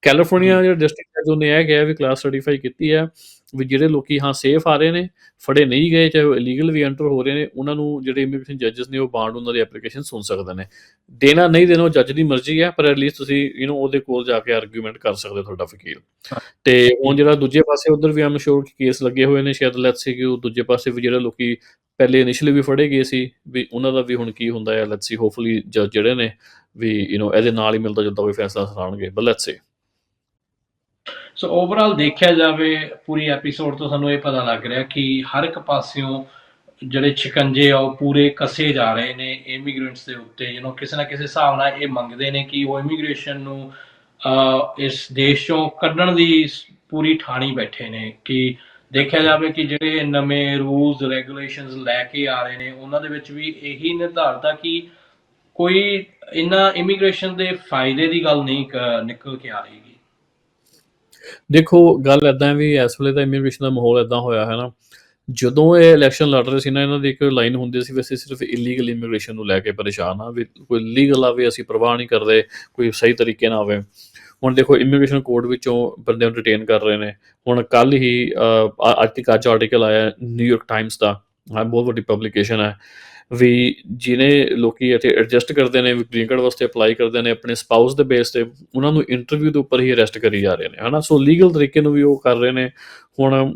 ਕੈਲੀਫੋਰਨੀਆ ਜਿਹੜਾ ਡਿਸਟ੍ਰਿਕਟ ਜੱਜ ਉਹਨੇ ਇਹ ਕਿਹਾ ਵੀ ਕਲਾਸ ਸਰਟੀਫਾਈ ਕੀਤੀ ਹੈ ਵੀ ਜਿਹੜੇ ਲੋਕੀ ਹਾਂ ਸੇਫ ਆ ਰਹੇ ਨੇ ਫੜੇ ਨਹੀਂ ਗਏ ਚਾਹੇ ਉਹ ਇਲੀਗਲ ਵੀ ਐਂਟਰ ਹੋ ਰਹੇ ਨੇ ਉਹਨਾਂ ਨੂੰ ਜਿਹੜੇ ਇਮੀਗ੍ਰੇਸ਼ਨ ਜੱਜਸ ਨੇ ਉਹ ਬਾਂਡ ਉਹਨਾਂ ਦੀ ਐਪਲੀਕੇਸ਼ਨ ਸੁਣ ਸਕਦੇ ਨੇ ਦੇਣਾ ਨਹੀਂ ਦੇਣਾ ਉਹ ਜੱਜ ਦੀ ਮਰਜ਼ੀ ਹੈ ਪਰ ਐਟਲੀਸਟ ਤੁਸੀਂ ਯੂ نو ਉਹਦੇ ਕੋਲ ਜਾ ਕੇ ਆਰਗੂਮੈਂਟ ਕਰ ਸਕਦੇ ਹੋ ਤੁਹਾਡਾ ਵਕੀਲ ਤੇ ਹੁਣ ਜਿਹੜਾ ਦੂਜੇ ਪਾਸੇ ਉਧਰ ਵੀ ਆਮ ਸ਼ੋਰ ਕੇਸ ਲੱਗੇ ਹੋਏ ਨੇ ਸ਼ਾਇਦ ਲੈਟਸ ਸੇ ਕਿ ਉਹ ਦੂਜੇ ਪਾਸੇ ਵੀ ਜਿਹੜੇ ਲੋਕੀ ਪਹਿਲੇ ਇਨੀਸ਼ੀਅਲੀ ਵੀ ਫੜੇ ਗਏ ਸੀ ਵੀ ਉਹਨਾਂ ਦਾ ਵੀ ਹੁਣ ਕੀ ਹੁੰਦਾ ਹੈ ਲੈਟਸ ਸੀ ਹੋਪਫੁਲੀ ਜੱਜ ਜਿਹੜੇ ਨੇ ਵੀ ਯੂ نو ਇਹਦੇ ਨਾਲ ਹੀ ਮਿਲਦਾ ਜੁਲਦਾ ਕੋਈ ਫੈਸਲਾ ਸੁਣਾਉਣਗੇ but let's say so overall ਦੇਖਿਆ ਜਾਵੇ, ਪੂਰੀ ਐਪੀਸੋਡ ਤੋਂ ਸਾਨੂੰ ਇਹ ਪਤਾ ਲੱਗ ਰਿਹਾ ਕਿ ਹਰ ਇੱਕ ਪਾਸਿਓਂ ਜਿਹੜੇ ਛਿਕੰਜੇ ਆ, ਉਹ ਪੂਰੇ ਕਸੇ ਜਾ ਰਹੇ ਨੇ ਇਮੀਗ੍ਰੈਂਟਸ ਦੇ ਉੱਤੇ ਯੂ نو ਕਿਸੇ ਨਾ ਕਿਸੇ ਹਿਸਾਬ ਨਾਲ ਇਹ ਮੰਗਦੇ ਨੇ ਕਿ ਉਹ ਇਮੀਗ੍ਰੇਸ਼ਨ ਨੂੰ ਇਸ ਦੇਸ਼ ਚੋਂ ਕੱਢਣ ਦੀ ਪੂਰੀ ਠਾਣੀ ਬੈਠੇ ਨੇ ਕਿ ਦੇਖਿਆ ਜਾਵੇ ਕਿ ਜਿਹੜੇ ਨਵੇਂ ਰੂਲਸ ਰੈਗੂਲੇਸ਼ਨਸ ਲੈ ਕੇ ਆ ਰਹੇ ਨੇ, ਉਹਨਾਂ ਦੇ ਵਿੱਚ ਵੀ ਇਹੀ ਨਿਰਧਾਰਤ ਆ ਕਿ ਕੋਈ ਇਹਨਾਂ ਇਮੀਗ੍ਰੇਸ਼ਨ ਦੇ ਫਾਇਦੇ ਦੀ ਗੱਲ ਨਹੀਂ ਕ- ਨਿਕਲ ਕੇ ਆ ਰਹੀ। ਦੇਖੋ, ਗੱਲ ਐਦਾਂ ਵੀ ਇਸ ਵੇਲੇ ਦਾ ਇਮੀਗ੍ਰੇਸ਼ਨ ਦਾ ਮਾਹੌਲ ਐਦਾਂ ਹੋਇਆ ਹੈ ਨਾ। ਜਦੋਂ ਇਹ ਇਲੈਕਸ਼ਨ ਲੜ ਰਹੇ ਸੀ ਨਾ, ਇਹਨਾਂ ਦੀ ਇੱਕ ਲਾਈਨ ਹੁੰਦੀ ਸੀ ਵੀ ਅਸੀਂ ਸਿਰਫ ਇਲੀਗਲ ਇਮੀਗ੍ਰੇਸ਼ਨ ਨੂੰ ਲੈ ਕੇ ਪਰੇਸ਼ਾਨ ਆ ਵੀ ਕੋਈ ਲੀਗਲ ਆਵੇ ਅਸੀਂ ਪਰਵਾਹ ਨਹੀਂ ਕਰਦੇ ਕੋਈ ਸਹੀ ਤਰੀਕੇ ਨਾਲ ਆਵੇ। ਹੁਣ ਦੇਖੋ ਇਮੀਗ੍ਰੇਸ਼ਨ ਕੋਰਟ ਵਿੱਚੋਂ ਬੰਦੇ ਨੂੰ ਡਿਟੇਨ ਕਰ ਰਹੇ ਨੇ। ਹੁਣ ਕੱਲ ਹੀ ਅੱਜ ਤੱਕ ਅੱਜ ਆਰਟੀਕਲ ਆਇਆ ਨਿਊਯਾਰਕ ਟਾਈਮਸ ਦਾ। ਹਾਂ, ਬਹੁਤ ਵੱਡੀ ਪਬਲੀਕੇਸ਼ਨ ਹੈ। ਵੀ ਜਿਹਨੇ ਲੋਕੀ ਇੱਥੇ ਐਡਜਸਟ ਕਰਦੇ ਨੇ, ਵੀ ਗ੍ਰੀਨ ਕਾਰਡ ਵਾਸਤੇ ਅਪਲਾਈ ਕਰਦੇ ਨੇ, ਆਪਣੇ ਸਪਾਊਸ ਦੇ ਬੇਸ ਤੇ ਉਹਨਾਂ ਨੂੰ ਇੰਟਰਵਿਊ ਦੇ ਉੱਪਰ ਹੀ ਅਰੈਸਟ ਕਰੀ ਜਾ ਰਹੇ ਨੇ, ਹਨਾ? ਸੋ ਲੀਗਲ ਤਰੀਕੇ ਨੂੰ ਵੀ ਉਹ ਕਰ ਰਹੇ ਨੇ। ਹੁਣ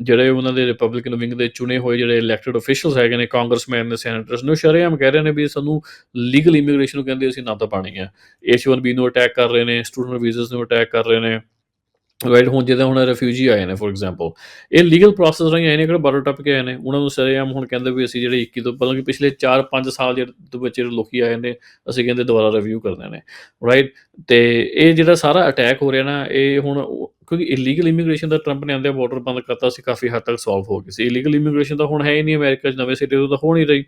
ਜਿਹੜੇ ਉਹਨਾਂ ਦੇ ਰਿਪਬਲਿਕਨ ਵਿੰਗ ਦੇ ਚੁਣੇ ਹੋਏ ਜਿਹੜੇ ਇਲੈਕਟਡ ਅਫੀਸ਼ੀਅਲਸ ਹੈਗੇ ਨੇ ਕਾਂਗਰਸਮੈਨ ਨੇ ਸੈਨੇਟਰਸ ਨੇ, ਉਹ ਸ਼ਰੇਆਮ ਕਹਿ ਰਹੇ ਨੇ ਵੀ ਸਾਨੂੰ ਲੀਗਲ ਇਮੀਗ੍ਰੇਸ਼ਨ ਨੂੰ ਕਹਿੰਦੇ ਅਸੀਂ ਨਾ ਤਾਂ ਪਾਣੀ ਹੈ। H1B ਨੂੰ ਅਟੈਕ ਕਰ ਰਹੇ ਨੇ ਸਟੂਡੈਂਟ ਵੀਜ਼as ਨੂੰ ਅਟੈਕ ਕਰ ਰਹੇ ਨੇ। ਰਾਈਟ ਹੁਣ ਜਿਹਦੇ ਹੁਣ ਰਿਫਿਊਜੀ ਆਏ ਨੇ ਫੋਰ ਐਗਜ਼ਾਮਪਲ ਇਹ ਲੀਗਲ ਪ੍ਰੋਸੈਸ ਰਾਹੀਂ ਆਏ ਨੇ ਕਿਹੜਾ ਬਾਰਡਰ ਟੱਪ ਕੇ ਆਏ ਨੇ? ਉਹਨਾਂ ਨੂੰ ਸਰੇਆਮ ਹੁਣ ਕਹਿੰਦੇ ਵੀ ਅਸੀਂ ਜਿਹੜੇ 21 ਤੋਂ ਪਹਿਲਾਂ ਕਿ ਪਿਛਲੇ 4-5 ਸਾਲ ਜਿਹੜੇ ਤੋਂ ਵਿੱਚ ਜਿਹੜੇ ਲੋਕੀ ਆਏ ਨੇ, ਅਸੀਂ ਕਹਿੰਦੇ ਦੁਬਾਰਾ ਰਿਵਿਊ ਕਰਦੇ ਨੇ ਰਾਈਟ ਤੇ ਇਹ ਜਿਹੜਾ ਸਾਰਾ ਅਟੈਕ ਹੋ ਰਿਹਾ ਨਾ, ਇਹ ਹੁਣ ਕਿਉਂਕਿ ਇਲੀਗਲ ਇਮੀਗ੍ਰੇਸ਼ਨ ਦਾ ਟਰੰਪ ਨੇ ਆਂਦੇ ਬਾਰਡਰ ਬੰਦ ਕਰਤਾ ਸੀ ਕਾਫੀ ਹੱਦ ਤੱਕ ਸੋਲਵ ਹੋ ਗਈ ਸੀ। ਇਲੀਗਲ ਇਮੀਗ੍ਰੇਸ਼ਨ ਤਾਂ ਹੁਣ ਹੈ ਹੀ ਨਹੀਂ ਅਮਰੀਕਾ 'ਚ, ਨਵੇਂ ਸਿਰੇ ਤੋਂ ਤਾਂ ਹੋ ਨਹੀਂ ਰਹੀ।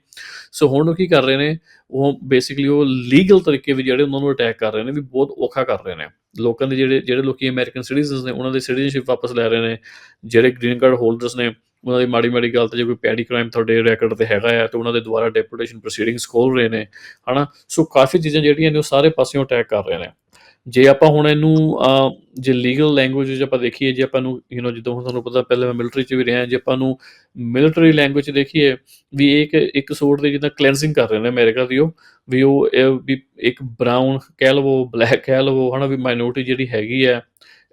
ਸੋ ਹੁਣ ਉਹ ਕੀ ਕਰ ਰਹੇ ਨੇ, ਉਹ ਬੇਸਿਕਲੀ ਉਹ ਲੀਗਲ ਤਰੀਕੇ ਵੀ ਜਿਹੜੇ ਉਹਨਾਂ ਨੂੰ ਅਟੈਕ ਕਰ ਰਹੇ ਨੇ, ਵੀ ਬਹੁਤ ਔਖਾ ਕਰ ਰਹੇ ਨੇ। ਲੋਕਾਂ ਦੇ ਜਿਹੜੇ ਜਿਹੜੇ ਲੋਕੀ ਅਮਰੀਕਨ ਸਿਟੀਜ਼ਨਸ ਨੇ, ਉਹਨਾਂ ਦੀ ਸਿਟੀਜ਼ਨਸ਼ਿਪ ਵਾਪਸ ਲੈ ਰਹੇ ਨੇ। ਜਿਹੜੇ ਗ੍ਰੀਨ ਕਾਰਡ ਹੋਲਡਰਸ ਨੇ, ਉਹਨਾਂ ਦੀ ਮਾੜੀ ਮਾੜੀ ਗੱਲ ਤੇ ਜੇ ਕੋਈ ਪੈਡੀ ਕ੍ਰਾਈਮ ਤੁਹਾਡੇ ਰੈਕੋਰਡ ਤੇ ਹੈਗਾ ਆ, ਤੇ ਉਹਨਾਂ ਦੇ ਦੁਆਰਾ ਡੈਪੂਟੇਸ਼ਨ ਪ੍ਰੋਸੀਡਿੰਗਸ ਖੋਲ ਰਹੇ ਨੇ, ਹਨਾ? ਸੋ ਕਾਫੀ ਚੀਜ਼ਾਂ ਜਿਹੜੀਆਂ ਨੇ ਉਹ ਸਾਰੇ ਪਾਸਿਓਂ ਅਟੈਕ ਕਰ ਰਹੇ ਨੇ। ਜੇ ਆਪਾਂ ਹੁਣ ਇਹਨੂੰ ਜੇ ਲੀਗਲ ਲੈਂਗੁਏਜ ਵਿੱਚ ਆਪਾਂ ਦੇਖੀਏ, ਜੇ ਆਪਾਂ ਨੂੰ ਯੂ نو ਜਦੋਂ ਹੁਣ ਤੁਹਾਨੂੰ ਪਤਾ ਪਹਿਲੇ ਮੈਂ ਮਿਲਟਰੀ 'ਚ ਵੀ ਰਿਹਾ, ਜੇ ਆਪਾਂ ਨੂੰ ਮਿਲਟਰੀ ਲੈਂਗੁਏਜ 'ਚ ਦੇਖੀਏ, ਵੀ ਇਹ ਇੱਕ ਇੱਕ ਸੋਰਟ ਦੇ ਜਿੱਦਾਂ ਕਲੈਂਸਿੰਗ ਕਰ ਰਹੇ ਨੇ ਅਮਰੀਕਾ ਦੀ ਉਹ, ਵੀ ਉਹ, ਇਹ ਵੀ ਇੱਕ ਬ੍ਰਾਊਨ ਕਹਿ ਲਵੋ ਬਲੈਕ ਕਹਿ ਲਵੋ, ਹਨਾ, ਵੀ ਮਾਈਨੋਰਿਟੀ ਜਿਹੜੀ ਹੈਗੀ ਹੈ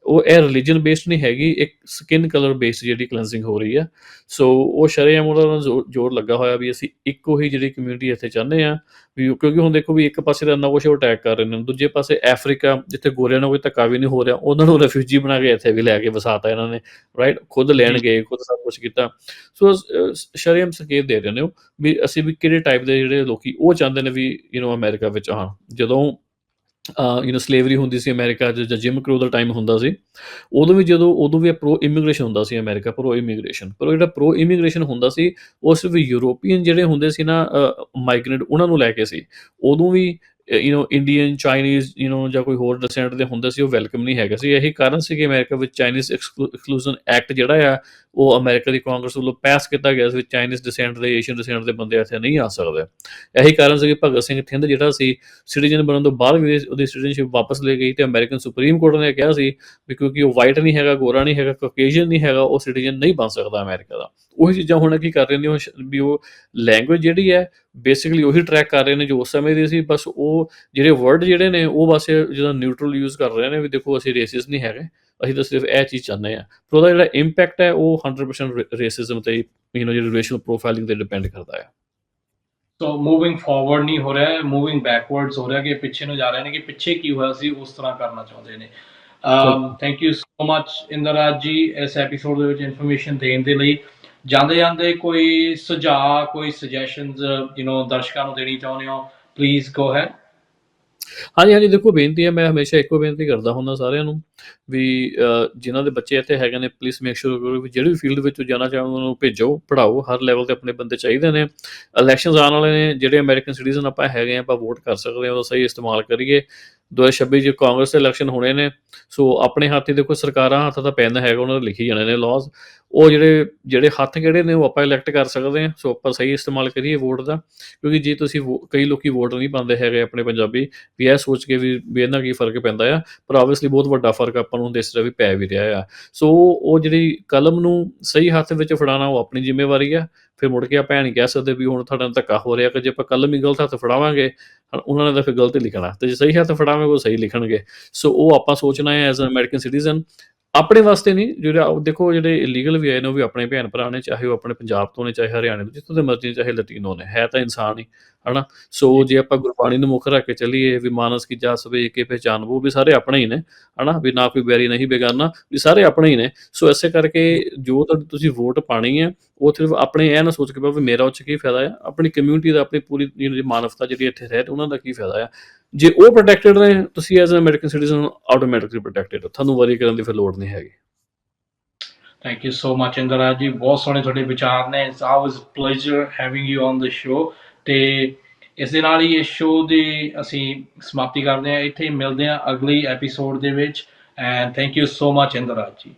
ਉਹ ਇਹ ਰਿਲੀਜੀਅਨ ਬੇਸਡ ਨਹੀਂ ਹੈਗੀ ਇੱਕ ਸਕਿਨ ਕਲਰ ਬੇਸਡ ਜਿਹੜੀ ਕਲੈਂਸਿੰਗ ਹੋ ਰਹੀ ਆ। ਸੋ ਉਹ ਸ਼ਰੇਆਮ ਉਹਨਾਂ ਨਾਲ ਜ਼ੋਰ- ਜ਼ੋਰ ਲੱਗਾ ਹੋਇਆ ਵੀ ਅਸੀਂ ਇੱਕੋ ਹੀ ਜਿਹੜੀ ਕਮਿਊਨਿਟੀ ਇੱਥੇ ਚਾਹੁੰਦੇ ਆ ਵੀ ਕਿਉਂਕਿ ਹੁਣ ਦੇਖੋ ਵੀ ਇੱਕ ਪਾਸੇ ਤਾਂ ਇੰਨਾ ਕੁਛ ਉਹ ਅਟੈਕ ਕਰ ਰਹੇ ਨੇ ਦੂਜੇ ਪਾਸੇ ਅਫਰੀਕਾ ਜਿੱਥੇ ਗੋਰਿਆਂ ਨਾਲ ਕੋਈ ਧੱਕਾ ਵੀ ਨਹੀਂ ਹੋ ਰਿਹਾ ਉਹਨਾਂ ਨੂੰ ਰੈਫਿਊਜੀ ਬਣਾ ਕੇ ਇੱਥੇ ਵੀ ਲੈ ਕੇ ਵਸਾਤਾ ਇਹਨਾਂ ਨੇ ਰਾਈਟ ਖੁਦ ਲੈਣ ਗਏ ਖੁਦ ਸਭ ਕੁਝ ਕੀਤਾ। ਸੋ ਅਹ, ਸ਼ਰੇਆਮ ਸੰਕੇਤ ਦੇ ਰਹੇ ਨੇ ਵੀ ਅਸੀਂ ਵੀ ਕਿਹੜੇ ਟਾਈਪ ਦੇ ਜਿਹੜੇ ਲੋਕੀ ਉਹ ਚਾਹੁੰਦੇ ਨੇ ਵੀ ਯੂ نو ਅਮਰੀਕਾ ਵਿੱਚ ਆਉਣ। ਜਦੋਂ ਯੂ نو ਸਲੇਵਰੀ ਹੁੰਦੀ ਸੀ ਅਮਰੀਕਾ 'ਚ ਜਾਂ ਜਿਮ ਕਰੋ ਦਾ ਟਾਈਮ ਹੁੰਦਾ ਸੀ ਉਦੋਂ ਵੀ ਜਦੋਂ ਉਦੋਂ ਵੀ ਪ੍ਰੋ ਇਮੀਗ੍ਰੇਸ਼ਨ ਹੁੰਦਾ ਸੀ ਅਮਰੀਕਾ ਪ੍ਰੋ ਇਮੀਗ੍ਰੇਸ਼ਨ ਪਰ ਉਹ ਜਿਹੜਾ ਪ੍ਰੋ ਇਮੀਗ੍ਰੇਸ਼ਨ ਹੁੰਦਾ ਸੀ ਉਹ ਸਿਰਫ ਯੂਰੋਪੀਅਨ ਜਿਹੜੇ ਹੁੰਦੇ ਸੀ ਨਾ ਮਾਈਗ੍ਰੇਟ ਉਹਨਾਂ ਨੂੰ ਲੈ ਕੇ ਸੀ ਉਦੋਂ ਵੀ you know Indian Chinese you know ਜਾਂ ਕੋਈ ਹੋਰ ਡਿਸੈਂਟ ਦੇ ਹੁੰਦੇ ਸੀ ਉਹ ਵੈਲਕਮ ਨਹੀਂ ਹੈਗੇ ਸੀ ਇਹੀ ਕਾਰਨ ਸੀ ਕਿ ਅਮਰੀਕਾ ਵਿੱਚ ਚਾਈਨੀਜ਼ ਐਕਸਕਲੂਜਨ ਐਕਟ ਜਿਹੜਾ ਆ ਉਹ ਅਮਰੀਕਾ ਦੀ ਕਾਂਗਰਸ ਵੱਲੋਂ ਪਾਸ ਕੀਤਾ ਗਿਆ ਸੀ, ਚਾਈਨੀਜ਼ ਡਿਸੈਂਟ ਦੇ ਏਸ਼ੀਅਨ ਡਿਸੈਂਟ ਦੇ ਬੰਦੇ ਇੱਥੇ ਨਹੀਂ ਆ ਸਕਦੇ। ਇਹੀ ਕਾਰਨ ਸੀ ਕਿ ਭਗਤ ਸਿੰਘ ਥਿੰਦ ਜਿਹੜਾ ਸੀ ਸਿਟੀਜ਼ਨ ਬਣਨ ਤੋਂ ਬਾਅਦ ਵੀ ਉਹਦੀ ਸਿਟੀਜ਼ਨਸ਼ਿਪ ਵਾਪਸ ਲੈ ਗਈ ਤੇ ਅਮਰੀਕਨ ਸੁਪਰੀਮ ਕੋਰਟ ਨੇ ਕਿਹਾ ਸੀ ਵੀ ਕਿਉਂਕਿ ਉਹ ਵਾਈਟ ਨਹੀਂ ਹੈਗਾ, ਗੋਰਾ ਨਹੀਂ ਹੈਗਾ ਕੌਕੇਸ਼ੀਅਨ ਨਹੀਂ ਹੈਗਾ, ਉਹ ਸਿਟੀਜ਼ਨ ਨਹੀਂ ਬਣ ਸਕਦਾ ਅਮਰੀਕਾ ਦਾ। ਉਹੀ ਚੀਜ਼ਾਂ ਹੁਣ ਕੀ ਕਰ ਰਹੇ ਨੇ, ਉਹ ਵੀ ਉਹ ਲੈਂਗੁਏਜ ਜਿਹੜੀ ਹੈ ਬੇਸਿਕਲੀ ਉਹੀ ਟਰੈਕ ਕਰ ਰਹੇ ਨੇ ਜੋ ਉਸ ਸਮੇਂ ਦੀ ਸੀ, ਬਸ ਉਹ ਜਿਹੜੇ ਵਰਡ ਜਿਹੜੇ ਨੇ, ਉਹ ਬਸ ਜਿਹਦਾ ਨਿਊਟਰਲ ਯੂਜ਼ ਕਰ ਰਹੇ ਨੇ ਵੀ ਦੇਖੋ ਅਸੀਂ ਰੇਸਿਸ ਨਹੀਂ ਹੈਗੇ। ਅਸੀਂ ਤਾਂ ਸਿਰਫ ਇਹ ਚੀਜ਼ ਚਾਹੁੰਦੇ ਆ ਪਰ ਉਹਦਾ ਜਿਹੜਾ ਇੰਪੈਕਟ ਹੈ ਉਹ 100% ਰੇਸਿਜ਼ਮ ਤੇ ਯੂ نو ਜਿਹੜੀ ਰੇਸ਼ੀਅਲ ਪ੍ਰੋਫਾਈਲਿੰਗ ਤੇ ਡਿਪੈਂਡ ਕਰਦਾ ਹੈ ਸੋ ਮੂਵਿੰਗ ਫਾਰਵਰਡ ਨਹੀਂ ਹੋ ਰਿਹਾ ਹੈ ਮੂਵਿੰਗ ਬੈਕਵਰਡਸ ਹੋ ਰਿਹਾ ਕਿ ਪਿੱਛੇ ਨੂੰ ਜਾ ਰਹੇ ਨੇ ਕਿ ਪਿੱਛੇ ਕੀ ਹੋਇਆ ਸੀ ਉਸ ਤਰ੍ਹਾਂ ਕਰਨਾ ਚਾਹੁੰਦੇ ਨੇ um thank you so much Inderraj ji ਇਸ ਐਪੀਸੋਡ ਦੇ ਵਿੱਚ ਇਨਫੋਰਮੇਸ਼ਨ ਦੇਣ ਦੇ ਲਈ ਜਾਂਦੇ ਜਾਂਦੇ ਕੋਈ ਸੁਝਾਅ ਕੋਈ ਸੁਜੈਸ਼ਨਸ ਯੂ نو ਦਰਸ਼ਕਾਂ ਨੂੰ ਦੇਣੀ ਚਾਹੁੰਦੇ ਹੋ ਪਲੀਜ਼ ਗੋ ਹੈਡ ਹਾਂਜੀ ਹਾਂਜੀ ਦੇਖੋ ਬੇਨਤੀ ਹੈ ਮੈਂ ਹਮੇਸ਼ਾ ਇੱਕੋ ਬੇਨਤੀ ਕਰਦਾ ਹੁੰਦਾ ਸਾਰਿਆਂ ਨੂੰ ਵੀ ਅ, ਜਿਨ੍ਹਾਂ ਦੇ ਬੱਚੇ ਇੱਥੇ ਹੈਗੇ ਨੇ ਪਲੀਜ਼ ਮੇਕ ਸ਼ੋਰ ਕਰੋ ਵੀ ਜਿਹੜੇ ਵੀ ਫੀਲਡ ਵਿੱਚ ਜਾਣਾ ਚਾਹੁੰਦੇ ਉਹਨਾਂ ਨੂੰ ਭੇਜੋ ਪੜ੍ਹਾਓ ਹਰ ਲੈਵਲ ਤੇ ਆਪਣੇ ਬੰਦੇ ਚਾਹੀਦੇ ਨੇ। ਇਲੈਕਸ਼ਨਸ ਆਉਣ ਵਾਲੇ ਨੇ ਜਿਹੜੇ ਅਮਰੀਕਨ ਸਿਟੀਜ਼ਨ ਆਪਾਂ ਹੈਗੇ ਆ ਆਪਾਂ ਵੋਟ ਕਰ ਸਕਦੇ ਹਾਂ ਉਹਦਾ ਸਹੀ ਇਸਤੇਮਾਲ ਕਰੀਏ। 2026 ਚ ਕਾਂਗਰਸ ਦੇ ਇਲੈਕਸ਼ਨ ਹੋਣੇ ਨੇ ਸੋ ਆਪਣੇ ਹੱਥ ਹੀ ਦੇਖੋ ਸਰਕਾਰਾਂ ਹੱਥ ਦਾ ਪੈਨ ਹੈਗਾ ਉਹਨਾਂ ਨੇ ਲਿਖੀ ਜਾਣੇ ਨੇ ਲਾਜ਼ ਉਹ ਜਿਹੜੇ ਜਿਹੜੇ ਹੱਥ ਕਿਹੜੇ ਨੇ ਉਹ ਆਪਾਂ ਇਲੈਕਟ ਕਰ ਸਕਦੇ ਹਾਂ, ਸੋ ਆਪਾਂ ਸਹੀ ਇਸਤੇਮਾਲ ਕਰੀਏ ਵੋਟ ਦਾ, ਕਿਉਂਕਿ ਜੇ ਤੁਸੀਂ ਵੋ- ਕਈ ਲੋਕੀ ਵੋਟ ਨਹੀਂ ਪਾਉਂਦੇ ਹੈਗੇ ਆਪਣੇ ਪੰਜਾਬੀ, ਵੀ ਇਹ ਸੋਚ ਕੇ ਵੀ ਵੀ ਇਹਨਾਂ ਕੀ ਫ਼ਰਕ ਪੈਂਦਾ ਆ, ਪਰ ਆਬਵੀਅਸਲੀ ਬਹੁਤ ਵੱਡਾ ਫ਼ਰਕ ਆਪਾਂ ਨੂੰ ਦਿਸ ਦਾ ਵੀ ਪੈ ਵੀ ਰਿਹਾ ਆ। ਸੋ ਉਹ ਜਿਹੜੀ ਕਲਮ ਨੂੰ ਸਹੀ ਹੱਥ ਵਿੱਚ ਫੜਾਉਣਾ ਉਹ ਆਪਣੀ ਜ਼ਿੰਮੇਵਾਰੀ ਆ, ਫਿਰ ਮੁੜ ਕੇ ਆਪਾਂ ਭੈਣ ਨਹੀਂ ਕਹਿ ਸਕਦੇ ਵੀ ਹੁਣ ਤੁਹਾਡਾ ਧੱਕਾ ਹੋ ਰਿਹਾ ਕਿ ਜੇ ਆਪਾਂ ਕਲਮ ਹੀ ਗਲਤ ਹੱਥ ਫੜਾਵਾਂਗੇ ਉਹਨਾਂ ਨੇ ਤਾਂ ਫਿਰ ਗਲਤ ਲਿਖਣਾ, ਤੇ ਜੇ ਸਹੀ ਹੱਥ ਫੜਾਵਾਂਗੇ ਉਹ ਸਹੀ ਲਿਖਣਗੇ। ਸੋ ਉਹ ਆਪਾਂ ਸੋਚਣਾ ਹੈ ਐਜ਼ ਅ ਅਮਰੀਕਨ ਸਿਟੀਜ਼ਨ ਆਪਣੇ ਵਾਸਤੇ ਨਹੀਂ, ਜਿਹੜਾ ਉਹ ਦੇਖੋ ਜਿਹੜੇ ਇਲੀਗਲ ਵੀ ਆਏ ਨੇ, ਉਹ ਵੀ ਆਪਣੇ ਭੈਣ ਭਰਾ ਨੇ, ਚਾਹੇ ਉਹ ਆਪਣੇ ਪੰਜਾਬ ਤੋਂ ਨੇ, ਚਾਹੇ ਹਰਿਆਣੇ ਤੋਂ, ਜਿੱਥੋਂ ਦੇ ਮਰਜ਼ੀ ਚਾਹੇ ਲਤੀਨੋ ਨੇ, ਹੈ ਤਾਂ ਇਨਸਾਨ ਹੀ, ਹਨਾ? ਸੋ ਜੇ ਆਪਾਂ ਗੁਰਬਾਣੀ ਨੂੰ ਮੁੱਖ ਰੱਖ ਕੇ ਚੱਲੀਏ, ਵੀ ਮਾਨਸ ਕੀ ਜਾਸ ਵੇ ਕੇ ਪਹਿਚਾਨਬੋ ਵੀ ਸਾਰੇ ਆਪਣੇ ਹੀ ਨੇ, ਹਨਾ? ਵੀ ਨਾ ਕੋਈ ਬੈਰੀ ਨਹੀਂ ਬੇਗਾਨਾ, ਵੀ ਸਾਰੇ ਆਪਣੇ ਹੀ ਨੇ। ਸੋ ਐਸੇ ਕਰਕੇ ਜੋ ਤੁਹਾਡੀ ਤੁਸੀਂ ਵੋਟ ਪਾਣੀ ਹੈ, ਉਹ ਸਿਰਫ ਆਪਣੇ ਇਹ ਨਾ ਸੋਚ ਕੇ ਪਾਓ ਵੀ ਮੇਰਾ ਉਹ ਕੀ ਫਾਇਦਾ ਹੈ ਆਪਣੀ ਕਮਿਊਨਿਟੀ ਦਾ, ਆਪਣੀ ਪੂਰੀ ਜਿਹੜੀ ਮਾਨਵਤਾ ਜਿਹੜੀ ਇੱਥੇ ਰਹਿ, ਉਹਨਾਂ ਦਾ ਕੀ ਫਾਇਦਾ ਹੈ ਜੇ ਉਹ ਪ੍ਰੋਟੈਕਟਡ ਨੇ, ਤੁਸੀਂ as a American citizen automatically protected ਹੋ। ਤੁਹਾਨੂੰ ਵਰੀ ਕਰਨ ਦੀ ਫਿਰ ਲੋੜ ਨਹੀਂ ਹੈਗੀ। Thank you so much Indraraj ji. ਬਹੁਤ ਸੋਹਣੇ ਤੁਹਾਡੇ ਵਿਚਾਰ ਨੇ। It's always pleasure having you on the show ਤੇ ਇਸ ਦੇ ਨਾਲ ਹੀ ਇਸ ਸ਼ੋ ਦੀ ਅਸੀਂ ਸਮਾਪਤੀ ਕਰਦੇ ਹਾਂ। ਇੱਥੇ ਮਿਲਦੇ ਹਾਂ ਅਗਲੀ ਐਪੀਸੋਡ ਦੇ ਵਿੱਚ। And thank you so much Indraraj ji.